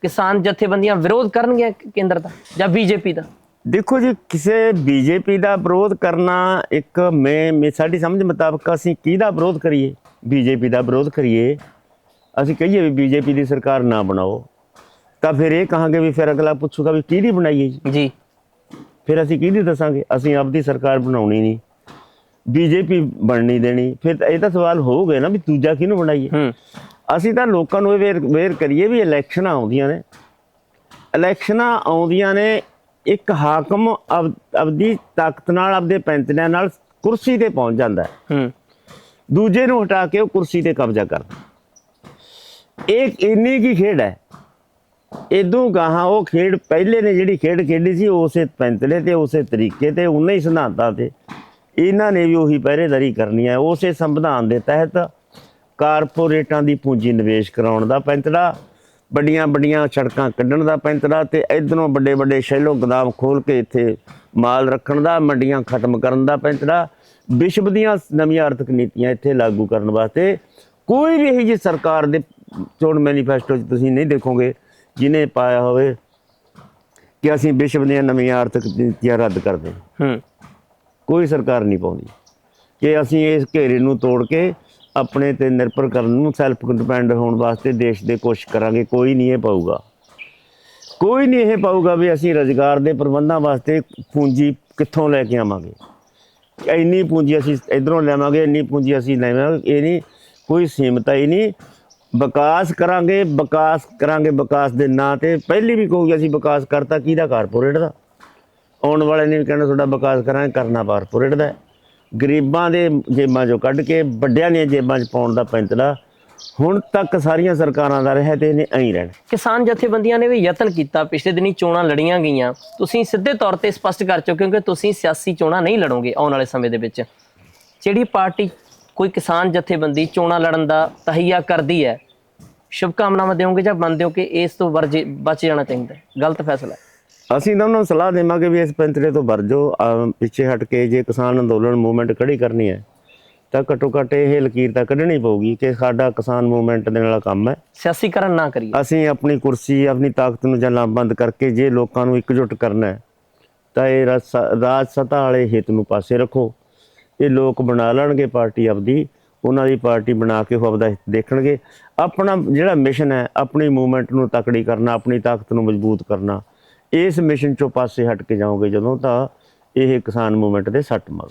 ਕਿਸਾਨ ਜਥੇਬੰਦੀਆਂ ਵਿਰੋਧ ਕਰਨਗੀਆਂ ਕੇਂਦਰ ਦਾ ਜਾਂ ਬੀਜੇਪੀ ਦਾ? ਦੇਖੋ ਜੀ, ਕਿਸੇ ਬੀਜੇਪੀ ਦਾ ਵਿਰੋਧ ਕਰਨਾ ਇੱਕ ਮੈਂ ਸਾਡੀ ਸਮਝ ਮੁਤਾਬਕ ਅਸੀਂ ਕਿਹਦਾ ਵਿਰੋਧ ਕਰੀਏ? ਬੀਜੇਪੀ ਦਾ ਵਿਰੋਧ ਕਰੀਏ। ਅਸੀਂ ਕਹੀਏ ਵੀ ਬੀਜੇਪੀ ਦੀ ਸਰਕਾਰ ਨਾ ਬਣਾਓ। ਤਾਂ ਫਿਰ ਇਹ ਕਹਾਂਗੇ ਵੀ ਫਿਰ ਅਗਲਾ ਪੁੱਛੂਗਾ ਵੀ ਕਿਹਦੀ ਬਣਾਈਏ ਜੀ? ਜੀ। ਫਿਰ ਅਸੀਂ ਕਿਹਦੀ ਦੱਸਾਂਗੇ? ਅਸੀਂ ਆਪਦੀ ਸਰਕਾਰ ਬਣਾਉਣੀ ਨਹੀਂ। ਬੀਜੇਪੀ ਬਣਨੀ ਦੇਣੀ। ਫਿਰ ਇਹ ਤਾਂ ਸਵਾਲ ਹੋਊਗਾ ਨਾ ਵੀ ਦੂਜਾ ਕਿਹਨੂੰ ਬਣਾਈਏ? ਹੂੰ। ਅਸੀਂ ਤਾਂ ਲੋਕਾਂ ਨੂੰ ਇਹ ਵੇਰ ਵੇਰ ਕਰੀਏ ਵੀ ਇਲੈਕਸ਼ਨਾਂ ਆਉਂਦੀਆਂ ਨੇ। ਇਲੈਕਸ਼ਨਾਂ ਆਉਂਦੀਆਂ ਨੇ ਇੱਕ ਹਾਕਮ ਆਪ- ਆਪਦੀ ਤਾਕਤ ਨਾਲ ਆਪਦੇ ਪੈਂਤਨਿਆਂ ਨਾਲ ਕੁਰਸੀ ਤੇ ਪਹੁੰਚ ਜਾਂਦਾ ਹੈ। ਹੂੰ। ਦੂਜੇ ਨੂੰ ਹਟਾ ਕੇ ਉਹ ਕੁਰਸੀ ਤੇ ਕਬਜ਼ਾ ਕਰਦਾ ਇਹ ਇੰਨੀ ਕੀ ਖੇਡ ਹੈ ਇਦੋਂ ਗਾਹਾਂ ਉਹ ਖੇਡ ਪਹਿਲੇ ਨੇ ਜਿਹੜੀ ਖੇਡ ਖੇਡੀ ਸੀ ਉਸੇ ਪੈਂਤਲੇ ਤੇ, ਉਸੇ ਤਰੀਕੇ ਤੇ, ਉਨੇ ਹੀ ਸਿਧਾਂਤਾਂ ਤੇ। ਇਹਨਾਂ ਨੇ ਵੀ ਉਹੀ ਪਹਿਰੇਦਾਰੀ ਕਰਨੀ ਹੈ। ਉਸੇ ਸੰਵਿਧਾਨ ਦੇ ਤਹਿਤ ਕਾਰਪੋਰੇਟਾਂ ਦੀ ਪੂੰਜੀ ਨਿਵੇਸ਼ ਕਰਾਉਣ ਦਾ ਪੈਂਤੜਾ ਵੱਡੀਆਂ ਵੱਡੀਆਂ ਸੜਕਾਂ ਕੱਢਣ ਦਾ ਪੈਂਤੜਾ ਤੇ ਇਧਰੋਂ ਵੱਡੇ ਵੱਡੇ ਸ਼ੈਲੋ ਗੋਦਾਮ ਖੋਲ ਕੇ ਇੱਥੇ ਮਾਲ ਰੱਖਣ ਦਾ, ਮੰਡੀਆਂ ਖਤਮ ਕਰਨ ਦਾ ਪੈਂਤੜਾ। ਵਿਸ਼ਵ ਦੀਆਂ ਨਵੀਆਂ ਆਰਥਿਕ ਨੀਤੀਆਂ ਇੱਥੇ ਲਾਗੂ ਕਰਨ ਵਾਸਤੇ ਕੋਈ ਵੀ ਇਹੋ ਜਿਹੀ ਸਰਕਾਰ ਦੇ ਚੋਣ ਮੈਨੀਫੈਸਟੋ 'ਚ ਤੁਸੀਂ ਨਹੀਂ ਦੇਖੋਗੇ। ਜਿਹਨੇ ਪਾਇਆ ਹੋਵੇ ਕਿ ਅਸੀਂ ਵਿਸ਼ਵ ਦੀਆਂ ਨਵੀਆਂ ਆਰਥਿਕ ਨੀਤੀਆਂ ਰੱਦ ਕਰਦੇ ਹਾਂ ਹੂੰ। ਕੋਈ ਸਰਕਾਰ ਨਹੀਂ ਪਾਉਂਦੀ। ਕਿ ਅਸੀਂ ਇਸ ਘੇਰੇ ਨੂੰ ਤੋੜ ਕੇ ਆਪਣੇ ਤੇ ਨਿਰਭਰ ਕਰਨ ਨੂੰ ਸੈਲਫ ਡਿਪੈਂਡ ਹੋਣ ਵਾਸਤੇ ਦੇਸ਼ ਦੇ ਕੋਸ਼ਿਸ਼ ਕਰਾਂਗੇ ਕੋਈ ਨਹੀਂ ਇਹ ਪਾਊਗਾ। ਕੋਈ ਨਹੀਂ ਇਹ ਪਾਊਗਾ ਵੀ ਅਸੀਂ ਰੋਜ਼ਗਾਰ ਦੇ ਪ੍ਰਬੰਧਾਂ ਵਾਸਤੇ ਪੂੰਜੀ ਕਿੱਥੋਂ ਲੈ ਕੇ ਆਵਾਂਗੇ। ਇੰਨੀ ਪੂੰਜੀ ਅਸੀਂ ਇਧਰੋਂ ਲੈਵਾਂਗੇ ਇੰਨੀ ਪੂੰਜੀ ਅਸੀਂ ਲੈਵਾਂਗੇ ਇਹ ਨਹੀਂ ਕੋਈ ਸੀਮਤ ਹੀ ਨਹੀਂ। ਵਿਕਾਸ ਕਰਾਂਗੇ ਵਿਕਾਸ ਕਰਾਂਗੇ ਵਿਕਾਸ ਦੇ ਨਾਂ ਤੇ। ਪਹਿਲੀ ਵੀ ਕਹੂਗੀ ਅਸੀਂ ਵਿਕਾਸ ਕਰਤਾ, ਕਿਹਦਾ ਕਾਰਪੋਰੇਟ ਦਾ? ਆਉਣ ਵਾਲੇ ਨੇ ਵੀ ਕਹਿਣਾ ਤੁਹਾਡਾ ਵਿਕਾਸ ਕਰਾਂਗੇ, ਕਰਨਾ ਕਾਰਪੋਰੇਟ ਦਾ। ਗਰੀਬਾਂ ਦੇ ਜੇਬਾਂ ਚੋਂ ਕੱਢ ਕੇ, ਵੱਡਿਆਂ ਦੀਆਂ ਜੇਬਾਂ 'ਚ ਪਾਉਣ ਦਾ ਪੈਂਤਲਾ। ਹੁਣ ਤੱਕ ਸਾਰੀਆਂ ਸਰਕਾਰਾਂ ਦਾ ਰਹਿ ਤੇ ਇਹਨੇ ਐਂ ਹੀ ਰਹਿਣਾ। ਕਿਸਾਨ ਜਥੇਬੰਦੀਆਂ ਨੇ ਵੀ ਯਤਨ ਕੀਤਾ, ਪਿਛਲੇ ਦਿਨੀ ਚੋਣਾਂ ਲੜੀਆਂ ਗਈਆਂ। ਤੁਸੀਂ ਸਿੱਧੇ ਤੌਰ ਤੇ ਸਪਸ਼ਟ ਕਰ ਚੁੱਕੇ ਹੋ ਕਿ ਤੁਸੀਂ ਸਿਆਸੀ ਚੋਣਾਂ ਨਹੀਂ ਲੜੋਗੇ ਆਉਣ ਵਾਲੇ ਸਮੇਂ ਦੇ ਵਿੱਚ। ਜਿਹੜੀ ਪਾਰਟੀ ਕੋਈ ਕਿਸਾਨ ਜਥੇਬੰਦੀ ਚੋਣਾਂ ਲੜਨ ਦਾ ਤਹਈਆ ਕਰਦੀ ਹੈ ਸ਼ੁਭ ਕਾਮਨਾਵਾਂ ਦਿਓਗੇ ਜਾਂ ਮੰਨਦੇ ਹੋ ਕਿ ਇਸ ਤੋਂ ਵਰਜੇ ਬਚ ਜਾਣਾ ਚਾਹੀਦਾ ਗਲਤ ਫੈਸਲਾ ਹੈ। ਅਸੀਂ ਤਾਂ ਉਹਨਾਂ ਨੂੰ ਸਲਾਹ ਦੇਵਾਂਗੇ ਵੀ ਇਸ ਪੈਂਤਰੇ ਤੋਂ ਵਰ ਜਾਓ ਅਹ ਪਿੱਛੇ ਹਟ ਕੇ ਜੇ ਕਿਸਾਨ ਅੰਦੋਲਨ ਮੂਵਮੈਂਟ ਖੜੀ ਕਰਨੀ ਹੈ ਤਾਂ ਘੱਟੋ ਘੱਟ ਇਹ ਲਕੀਰ ਤਾਂ ਕੱਢਣੀ ਪਊਗੀ ਕਿ ਸਾਡਾ ਕਿਸਾਨ ਮੂਵਮੈਂਟ ਦੇ ਨਾਲ ਕੰਮ ਹੈ। ਸਿਆਸੀਕਰਨ ਨਾ ਕਰੀਏ। ਅਸੀਂ ਆਪਣੀ ਕੁਰਸੀ ਆਪਣੀ ਤਾਕਤ ਨੂੰ ਜਾਂ ਲਾਮਬੰਦ ਕਰਕੇ ਜੇ ਲੋਕਾਂ ਨੂੰ ਇਕਜੁੱਟ ਕਰਨਾ ਹੈ ਤਾਂ ਇਹ ਰਾਜ ਸੱਤਾ ਵਾਲੇ ਹਿੱਤ ਨੂੰ ਪਾਸੇ ਰੱਖੋ। ਇਹ ਲੋਕ ਬਣਾ ਲੈਣਗੇ ਪਾਰਟੀ ਆਪਦੀ ਉਹਨਾਂ ਦੀ ਪਾਰਟੀ ਬਣਾ ਕੇ ਉਹ ਆਪਦਾ ਦੇਖਣਗੇ। ਆਪਣਾ ਜਿਹੜਾ ਮਿਸ਼ਨ ਹੈ ਆਪਣੀ ਮੂਵਮੈਂਟ ਨੂੰ ਤਕੜੀ ਕਰਨਾ ਆਪਣੀ ਤਾਕਤ ਨੂੰ ਮਜ਼ਬੂਤ ਕਰਨਾ ਇਸ ਮਿਸ਼ਨ ਚੋਂ ਪਾਸੇ ਹਟ ਕੇ ਜਾਓਗੇ ਜਦੋਂ ਤਾਂ ਇਹ ਕਿਸਾਨ ਮੂਵਮੈਂਟ ਦੇ ਸੱਟ ਮਾਰੂ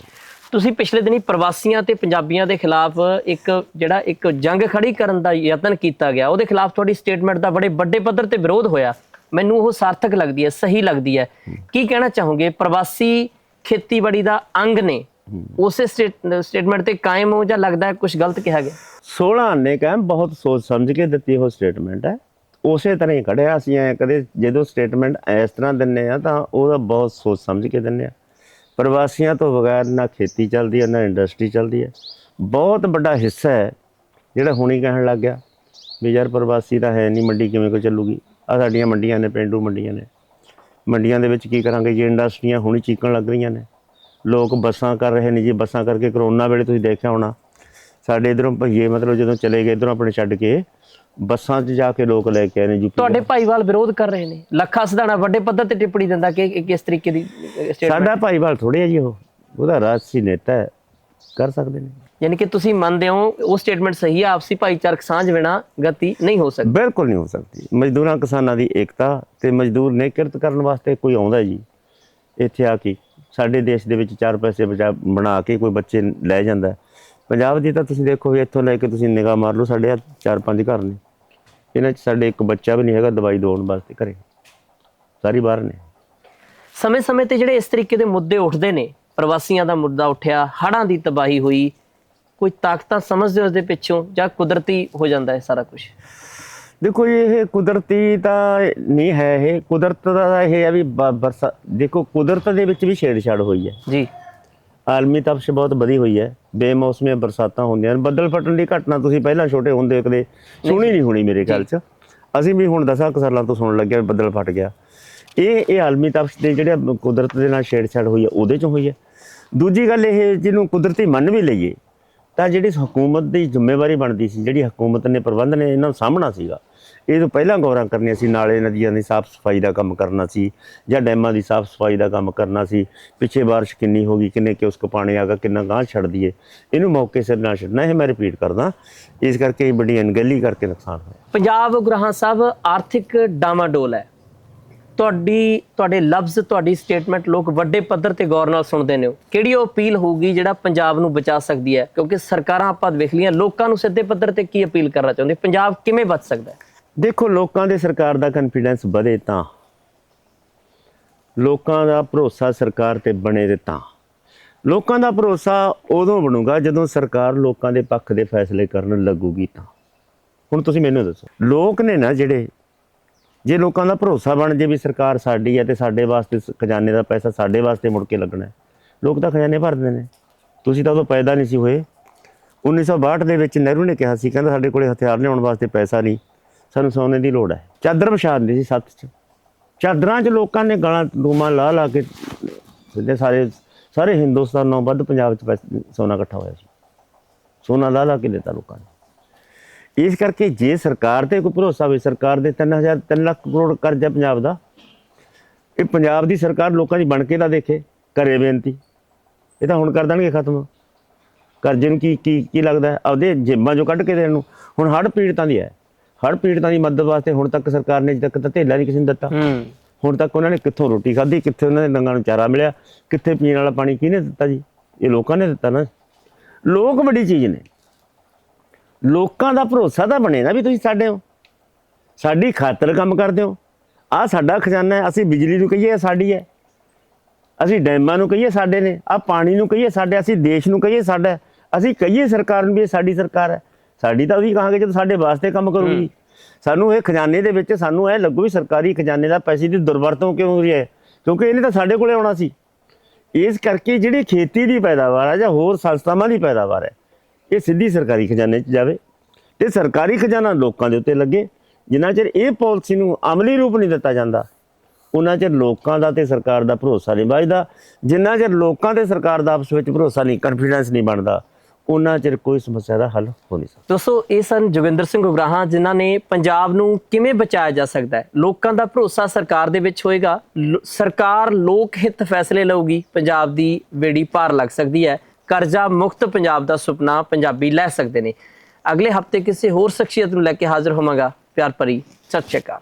ਤੁਸੀਂ ਪਿਛਲੇ ਦਿਨੀ ਪ੍ਰਵਾਸੀਆਂ ਤੇ ਪੰਜਾਬੀਆਂ ਦੇ ਖਿਲਾਫ ਇੱਕ ਜਿਹੜਾ ਇੱਕ ਜੰਗ ਖੜੀ ਕਰਨ ਦਾ ਯਤਨ ਕੀਤਾ ਗਿਆ ਉਹਦੇ ਖਿਲਾਫ ਤੁਹਾਡੀ ਸਟੇਟਮੈਂਟ ਦਾ ਬੜੇ ਵੱਡੇ ਪੱਧਰ ਤੇ ਵਿਰੋਧ ਹੋਇਆ। ਮੈਨੂੰ ਉਹ ਸਾਰਥਕ ਲੱਗਦੀ ਹੈ ਸਹੀ ਲੱਗਦੀ ਹੈ। ਕੀ ਕਹਿਣਾ ਚਾਹੋਗੇ? ਪ੍ਰਵਾਸੀ ਖੇਤੀਬਾੜੀ ਦਾ ਅੰਗ ਨੇ ਉਸੇ ਸਟੇਟਮੈਂਟ ਤੇ ਕਾਇਮ ਹੋ ਜਾਂ ਲੱਗਦਾ ਹੈ ਕੁਝ ਗਲਤ ਕਿਹਾ ਗਿਆ? 16 ਨੇ ਕਹਿ ਬਹੁਤ ਸੋਚ ਸਮਝ ਕੇ ਦਿੱਤੀ ਉਹ ਸਟੇਟਮੈਂਟ ਹੈ। ਉਸੇ ਤਰ੍ਹਾਂ ਹੀ ਖੜਿਆ ਅਸੀਂ ਐ, ਕਦੇ ਜਦੋਂ ਸਟੇਟਮੈਂਟ ਇਸ ਤਰ੍ਹਾਂ ਦਿੰਨੇ ਆ ਤਾਂ ਉਹਦਾ ਬਹੁਤ ਸੋਚ ਸਮਝ ਕੇ ਦਿੰਨੇ ਆ। ਪ੍ਰਵਾਸੀਆਂ ਤੋਂ ਬਗੈਰ ਨਾ ਖੇਤੀ ਚੱਲਦੀ ਹੈ, ਨਾ ਇੰਡਸਟਰੀ ਚੱਲਦੀ ਹੈ। ਬਹੁਤ ਵੱਡਾ ਹਿੱਸਾ ਹੈ, ਜਿਹੜਾ ਹੁਣੀ ਕਹਿਣ ਲੱਗ ਗਿਆ ਵੀ ਯਾਰ ਪ੍ਰਵਾਸੀ ਤਾਂ ਹੈ ਨਹੀਂ, ਮੰਡੀ ਕਿਵੇਂ ਕੋ ਚੱਲੂਗੀ? ਆ ਸਾਡੀਆਂ ਮੰਡੀਆਂ ਨੇ, ਪਿੰਡੂ ਮੰਡੀਆਂ ਨੇ। ਮੰਡੀਆਂ ਦੇ ਵਿੱਚ ਕੀ ਕਰਾਂਗੇ? ਜੇ ਇੰਡਸਟਰੀਆਂ ਹੁਣੀ ਚੀਕਣ ਲੱਗ ਰਹੀਆਂ ਨੇ। ਲੋਕ ਬੱਸਾਂ ਕਰ ਰਹੇ ਨੇ ਜੀ ਬੱਸਾਂ ਕਰਕੇ ਕਰੋਨਾ ਵੇਲੇ ਤੁਸੀਂ ਦੇਖਿਆ ਹੋਣਾ। ਸਾਡੇ ਇਧਰੋਂ ਭਈਏ ਮਤਲਬ ਜਦੋਂ ਚਲੇ ਗਏ ਇਧਰੋਂ ਆਪਣੇ ਛੱਡ ਕੇ ਬੱਸਾਂ 'ਚ ਜਾ ਕੇ ਲੋਕ ਲੈ ਕੇ ਆਏ ਨੇ ਜੀ ਤੁਹਾਡੇ ਭਾਈਵਾਲ ਵਿਰੋਧ ਕਰ ਰਹੇ ਨੇ। ਲੱਖਾ ਸਦਾਣਾ ਵੱਡੇ ਪੱਧਰ ਤੇ ਟਿੱਪਣੀ ਦਿੰਦਾ ਕਿ ਇਹ ਕਿਸ ਤਰੀਕੇ ਦੀ ਸਟੇਟਮੈਂਟ ਸਾਡਾ ਭਾਈਵਾਲ ਥੋੜੇ ਆ ਜੀ ਉਹ। ਉਹਦਾ ਰਾਜਸੀ ਨੇਤਾ ਹੈ। ਕਰ ਸਕਦੇ ਨੇ। ਯਾਨੀ ਕਿ ਤੁਸੀਂ ਮੰਨਦੇ ਹੋ ਉਹ ਸਟੇਟਮੈਂਟ ਸਹੀ ਹੈ ਆਪਸੀ ਭਾਈਚਾਰਕ ਸਾਂਝ ਬਿਨਾ ਗਤੀ ਨਹੀਂ ਹੋ ਸਕਦੀ। ਬਿਲਕੁਲ ਨਹੀਂ ਹੋ ਸਕਦੀ। ਮਜ਼ਦੂਰਾਂ ਕਿਸਾਨਾਂ ਦੀ ਏਕਤਾ ਤੇ ਮਜ਼ਦੂਰ ਨੇ ਕਿਰਤ ਕਰਨ ਵਾਸਤੇ ਕੋਈ ਆਉਂਦਾ ਜੀ। ਇੱਥੇ ਆ ਕੇ ਸਾਡੇ ਦੇਸ਼ ਦੇ ਵਿੱਚ ਚਾਰ ਪੈਸੇ ਬਣਾ ਕੇ ਕੋਈ ਬੱਚੇ ਲੈ ਜਾਂਦਾ ਪੰਜਾਬ ਦੀ ਤਾਂ ਤੁਸੀਂ ਦੇਖੋ ਵੀ ਇੱਥੋਂ ਲੈ ਕੇ ਤੁਸੀਂ ਨਿਗਾਹ ਮਾਰ ਲਓ, ਸਾਡੇ ਚਾਰ ਪੰਜ ਘਰ ਨੇ। ਇਹਨਾਂ 'ਚ ਸਾਡੇ ਇੱਕ ਬੱਚਾ ਵੀ ਨਹੀਂ ਹੈਗਾ, ਦਵਾਈ ਦਵਾਉਣ ਵਾਸਤੇ ਘਰੇ। ਸਾਰੀ ਬਾਹਰ ਨੇ। ਸਮੇਂ-ਸਮੇਂ ਤੇ ਜਿਹੜੇ ਇਸ ਤਰੀਕੇ ਦੇ ਮੁੱਦੇ ਉੱਠਦੇ ਨੇ, ਪ੍ਰਵਾਸੀਆਂ ਦਾ ਮੁੱਦਾ ਉੱਠਿਆ, ਹੜ੍ਹਾਂ ਦੀ ਤਬਾਹੀ ਹੋਈ, ਕੋਈ ਤਾਕਤਾਂ ਸਮਝਦੇ ਹੋ ਉਸ ਦੇ ਪਿੱਛੋਂ ਜਾਂ ਕੁਦਰਤੀ ਹੋ ਜਾਂਦਾ ਹੈ ਸਾਰਾ ਕੁਝ ਦੇਖੋ ਇਹ ਕੁਦਰਤੀ ਤਾਂ ਨਹੀਂ ਹੈ ਇਹ। ਕੁਦਰਤ ਦਾ ਇਹ ਹੈ ਵੀ ਬਰਸਾ ਦੇਖੋ ਕੁਦਰਤ ਦੇ ਵਿੱਚ ਵੀ ਛੇੜਛਾੜ ਹੋਈ ਹੈ। ਜੀ। ਆਲਮੀ ਤਪਸ਼ ਬਹੁਤ ਵਧੀ ਹੋਈ ਹੈ। ਬੇਮੌਸਮੀਆਂ ਬਰਸਾਤਾਂ ਹੁੰਦੀਆਂ ਨੇ। ਬੱਦਲ ਫਟਣ ਦੀ ਘਟਨਾ ਤੁਸੀਂ ਪਹਿਲਾਂ ਛੋਟੇ ਹੁੰਦੇ ਕਦੇ ਸੁਣੀ ਨਹੀਂ ਹੋਣੀ ਮੇਰੇ ਖਿਆਲ 'ਚ। ਅਸੀਂ ਵੀ ਹੁਣ ਦਸਾਂ ਕੁ ਸਾਲਾਂ ਤੋਂ ਸੁਣਨ ਲੱਗਿਆ ਬੱਦਲ ਫਟ ਗਿਆ। ਇਹ ਇਹ ਆਲਮੀ ਤਪਸ਼ ਦੇ ਜਿਹੜੇ ਕੁਦਰਤ ਦੇ ਨਾਲ ਛੇੜਛਾੜ ਹੋਈ ਹੈ ਉਹਦੇ 'ਚ ਹੋਈ ਹੈ। ਦੂਜੀ ਗੱਲ ਇਹ ਜਿਹਨੂੰ ਕੁਦਰਤੀ ਮੰਨ ਵੀ ਲਈਏ ਤਾਂ ਜਿਹੜੀ ਹਕੂਮਤ ਦੀ ਜ਼ਿੰਮੇਵਾਰੀ ਬਣਦੀ ਸੀ, ਜਿਹੜੀ ਹਕੂਮਤ ਨੇ ਪ੍ਰਬੰਧ ਨੇ ਇਹਨਾਂ ਨੂੰ ਸਾਹਮਣਾ ਸੀਗਾ, ਇਹ ਤੋਂ ਪਹਿਲਾਂ ਗੌਰਾਂ ਕਰਨੀਆਂ ਸੀ, ਨਾਲੇ ਨਦੀਆਂ ਦੀ ਸਾਫ਼ ਸਫ਼ਾਈ ਦਾ ਕੰਮ ਕਰਨਾ ਸੀ, ਜਾਂ ਡੈਮਾਂ ਦੀ ਸਾਫ਼ ਸਫ਼ਾਈ ਦਾ ਕੰਮ ਕਰਨਾ ਸੀ, ਪਿੱਛੇ ਬਾਰਿਸ਼ ਕਿੰਨੀ ਹੋ ਗਈ, ਕਿੰਨੇ ਕਿ ਉਸਕੋ ਪਾਣੀ ਆਗਾ ਕਿੰਨਾ ਗਾਂ ਛੱਡ ਦਈਏ, ਇਹਨੂੰ ਮੌਕੇ ਸਿਰ ਨਾ ਛੱਡਣਾ, ਇਹ ਮੈਂ ਰਿਪੀਟ ਕਰਦਾ, ਇਸ ਕਰਕੇ ਇਹ ਵੱਡੀ ਅਣਗਹਿਲੀ ਕਰਕੇ ਨੁਕਸਾਨ ਹੋਇਆ। ਪੰਜਾਬ ਗੁਰਹਾਂ ਸਾਹਿਬ, ਆਰਥਿਕ ਡਾਮਾਡੋਲ ਹੈ। ਤੁਹਾਡੀ, ਤੁਹਾਡੇ ਲਫ਼ਜ਼, ਤੁਹਾਡੀ ਸਟੇਟਮੈਂਟ ਲੋਕ ਵੱਡੇ ਪੱਧਰ ਤੇ ਗੌਰ ਨਾਲ ਸੁਣਦੇ ਨੇ ਕਿਹੜੀ ਉਹ ਅਪੀਲ ਹੋਊਗੀ ਜਿਹੜਾ ਪੰਜਾਬ ਨੂੰ ਬਚਾ ਸਕਦੀ ਹੈ? ਕਿਉਂਕਿ ਸਰਕਾਰਾਂ ਆਪਾਂ ਵੇਖ ਲਈਆਂ, ਲੋਕਾਂ ਨੂੰ ਸਿੱਧੇ ਪੱਧਰ ਤੇ ਕੀ ਅਪੀਲ ਕਰਨਾ ਚਾਹੁੰਦੇ? ਪੰਜਾਬ ਕਿਵੇਂ ਬਚ ਸਕਦਾ ਹੈ? ਦੇਖੋ, ਲੋਕਾਂ ਦੇ ਸਰਕਾਰ ਦਾ ਕੌਨਫੀਡੈਂਸ ਵਧੇ ਤਾਂ। ਲੋਕਾਂ ਦਾ ਭਰੋਸਾ ਸਰਕਾਰ ਤੇ ਬਣੇ ਤੇ ਤਾਂ। ਲੋਕਾਂ ਦਾ ਭਰੋਸਾ ਉਦੋਂ ਬਣੂਗਾ ਜਦੋਂ ਸਰਕਾਰ ਲੋਕਾਂ ਦੇ ਪੱਖ ਦੇ ਫੈਸਲੇ ਕਰਨ ਲੱਗੂਗੀ ਤਾਂ। ਹੁਣ ਤੁਸੀਂ ਮੈਨੂੰ ਦੱਸੋ। ਲੋਕ ਨੇ ਨਾ ਜਿਹੜੇ ਜੇ ਲੋਕਾਂ ਦਾ ਭਰੋਸਾ ਬਣ ਜੇ ਵੀ ਸਰਕਾਰ ਸਾਡੀ ਹੈ ਤੇ ਸਾਡੇ ਵਾਸਤੇ ਖਜ਼ਾਨੇ ਦਾ ਪੈਸਾ ਸਾਡੇ ਵਾਸਤੇ ਮੁੜ ਕੇ ਲੱਗਣਾ ਹੈ। ਲੋਕ ਤਾਂ ਖਜ਼ਾਨੇ ਭਰਦੇ ਨੇ। ਤੁਸੀਂ ਤਾਂ ਉਦੋਂ ਪੈਦਾ ਨਹੀਂ ਸੀ ਹੋਏ। 1962 ਦੇ ਵਿੱਚ ਨਹਿਰੂ ਨੇ ਕਿਹਾ ਸੀ, ਕਹਿੰਦਾ ਸਾਡੇ ਕੋਲੇ ਹਥਿਆਰ ਲਿਆਉਣ ਵਾਸਤੇ ਪੈਸਾ ਨਹੀਂ, ਸਾਨੂੰ ਸੋਨੇ ਦੀ ਲੋੜ ਹੈ। ਚਾਦਰ ਵਿਛਾ ਦਿੰਦੇ ਸੀ ਸੱਤ 'ਚ। ਚਾਦਰਾਂ 'ਚ ਲੋਕਾਂ ਨੇ ਗਾਲਾਂ ਡੂਮਾਂ ਲਾ ਲਾ ਕੇ ਸਿੱਧੇ ਸਾਰੇ ਸਾਰੇ ਹਿੰਦੁਸਤਾਨ ਨੂੰ ਵੱਧ ਪੰਜਾਬ 'ਚ ਪੈਸ- ਸੋਨਾ ਇਕੱਠਾ ਹੋਇਆ ਸੀ। ਸੋਨਾ ਲਾ ਲਾ ਕੇ ਦਿੱਤਾ ਲੋਕਾਂ ਨੇ। ਇਸ ਕਰਕੇ ਜੇ ਸਰਕਾਰ ਤੇ ਕੋਈ ਭਰੋਸਾ ਹੋਵੇ ਸਰਕਾਰ ਦੇ 3000 3 ਲੱਖ ਕਰੋੜ ਕਰਜ਼ਾ ਪੰਜਾਬ ਦਾ ਇਹ ਪੰਜਾਬ ਦੀ ਸਰਕਾਰ ਲੋਕਾਂ ਦੀ ਬਣ ਕੇ ਤਾਂ ਦੇਖੇ ਕਰੇ ਬੇਨਤੀ। ਇਹ ਤਾਂ ਹੁਣ ਕਰ ਦੇਣਗੇ ਖਤਮ। ਕਰਜ਼ੇ ਨੂੰ ਕੀ ਕੀ ਕੀ ਲੱਗਦਾ? ਆਪਦੇ ਜੇਬਾਂ ਚੋਂ ਕੱਢ ਕੇ ਦੇਣ ਨੂੰ। ਹੁਣ ਹੜ੍ਹ ਪੀੜਤਾਂ ਦੀ ਹੈ। ਹੜ੍ਹ ਪੀੜਤਾਂ ਦੀ ਮਦਦ ਵਾਸਤੇ ਹੁਣ ਤੱਕ ਸਰਕਾਰ ਨੇ ਅਜੇ ਤੱਕ ਤਾਂ ਧੇਲਾ ਨਹੀਂ ਕਿਸੇ ਨੂੰ ਦਿੱਤਾ। ਹੁਣ ਤੱਕ ਉਹਨਾਂ ਨੇ ਕਿੱਥੋਂ ਰੋਟੀ ਖਾਧੀ ਕਿੱਥੇ ਉਹਨਾਂ ਦੇ ਡੰਗਾਂ ਨੂੰ ਚਾਰਾ ਮਿਲਿਆ ਕਿੱਥੇ ਪੀਣ ਵਾਲਾ ਪਾਣੀ ਕਿਹਨੇ ਦਿੱਤਾ ਜੀ? ਇਹ ਲੋਕਾਂ ਨੇ ਦਿੱਤਾ ਨਾ। ਲੋਕ ਵੱਡੀ ਚੀਜ਼ ਨੇ। ਲੋਕਾਂ ਦਾ ਭਰੋਸਾ ਤਾਂ ਬਣੇ ਨਾ ਵੀ ਤੁਸੀਂ ਸਾਡੇ ਹੋ। ਸਾਡੀ ਖਾਤਰ ਕੰਮ ਕਰਦੇ ਹੋ। ਆ ਸਾਡਾ ਖਜ਼ਾਨਾ ਹੈ ਅਸੀਂ ਬਿਜਲੀ ਨੂੰ ਕਹੀਏ ਸਾਡੀ ਹੈ। ਅਸੀਂ ਡੈਮਾਂ ਨੂੰ ਕਹੀਏ ਸਾਡੇ ਨੇ ਆ ਪਾਣੀ ਨੂੰ ਕਹੀਏ ਸਾਡੇ ਅਸੀਂ ਦੇਸ਼ ਨੂੰ ਕਹੀਏ ਸਾਡਾ। ਅਸੀਂ ਕਹੀਏ ਸਰਕਾਰ ਨੂੰ ਵੀ ਇਹ ਸਾਡੀ ਸਰਕਾਰ ਹੈ। ਸਾਡੀ ਤਾਂ ਉਹਦੀ ਕਹਾਂਗੇ ਜਦੋਂ ਸਾਡੇ ਵਾਸਤੇ ਕੰਮ ਕਰੂਗੀ। ਸਾਨੂੰ ਇਹ ਖਜ਼ਾਨੇ ਦੇ ਵਿੱਚ ਸਾਨੂੰ ਇਹ ਲੱਗੂ ਵੀ ਸਰਕਾਰੀ ਖਜ਼ਾਨੇ ਦਾ ਪੈਸੇ ਦੀ ਦੁਰਵਰਤੋਂ ਕਿਉਂ ਹੋ ਰਹੀ ਹੈ? ਕਿਉਂਕਿ ਇਹਨੇ ਤਾਂ ਸਾਡੇ ਕੋਲੇ ਆਉਣਾ ਸੀ। ਇਸ ਕਰਕੇ ਜਿਹੜੀ ਖੇਤੀ ਦੀ ਪੈਦਾਵਾਰ ਹੈ ਜਾਂ ਹੋਰ ਸੰਸਥਾਵਾਂ ਦੀ ਪੈਦਾਵਾਰ ਹੈ ਇਹ ਸਿੱਧੀ ਸਰਕਾਰੀ ਖਜ਼ਾਨੇ 'ਚ ਜਾਵੇ ਤੇ ਸਰਕਾਰੀ ਖਜ਼ਾਨਾ ਲੋਕਾਂ ਦੇ ਉੱਤੇ ਲੱਗੇ, ਜਿੰਨਾ ਚਿਰ ਇਹ ਪਾਲਿਸੀ ਨੂੰ ਅਮਲੀ ਰੂਪ ਨਹੀਂ ਦਿੱਤਾ ਜਾਂਦਾ, ਉਹਨਾਂ ਚਿਰ ਲੋਕਾਂ ਦਾ ਤੇ ਸਰਕਾਰ ਦਾ ਭਰੋਸਾ ਨਹੀਂ ਵੱਜਦਾ, ਜਿੰਨਾ ਚਿਰ ਲੋਕਾਂ ਤੇ ਸਰਕਾਰ ਦਾ ਆਪਸ ਵਿੱਚ ਭਰੋਸਾ ਨਹੀਂ ਕਨਫੀਡੈਂਸ ਨਹੀਂ ਬਣਦਾ, ਉਹਨਾਂ ਚਿਰ ਕੋਈ ਸਮੱਸਿਆ ਦਾ ਹੱਲ ਹੋ ਨਹੀਂ ਸਕਦਾ। ਦੋਸਤੋ, ਇਹ ਸਨ ਜੋਗਿੰਦਰ ਸਿੰਘ ਉਗਰਾਹਾਂ, ਜਿਨ੍ਹਾਂ ਨੇ ਪੰਜਾਬ ਨੂੰ ਕਿਵੇਂ ਬਚਾਇਆ ਜਾ ਸਕਦਾ ਹੈ? ਲੋਕਾਂ ਦਾ ਭਰੋਸਾ ਸਰਕਾਰ ਦੇ ਵਿੱਚ ਹੋਏਗਾ ਸਰਕਾਰ ਲੋਕ ਹਿੱਤ ਫੈਸਲੇ ਲਊਗੀ, ਪੰਜਾਬ ਦੀ ਬੇੜੀ ਪਾਰ ਲੱਗ ਸਕਦੀ ਹੈ। ਕਰਜ਼ਾ ਮੁਕਤ ਪੰਜਾਬ ਦਾ ਸੁਪਨਾ ਪੰਜਾਬੀ ਲੈ ਸਕਦੇ ਨੇ। ਅਗਲੇ ਹਫ਼ਤੇ ਕਿਸੇ ਹੋਰ ਸ਼ਖਸੀਅਤ ਨੂੰ ਲੈ ਕੇ ਹਾਜ਼ਰ ਹੋਵਾਂਗਾ। ਪਿਆਰ ਭਰੀ, ਸਤਿ ਸ਼੍ਰੀ ਅਕਾਲ।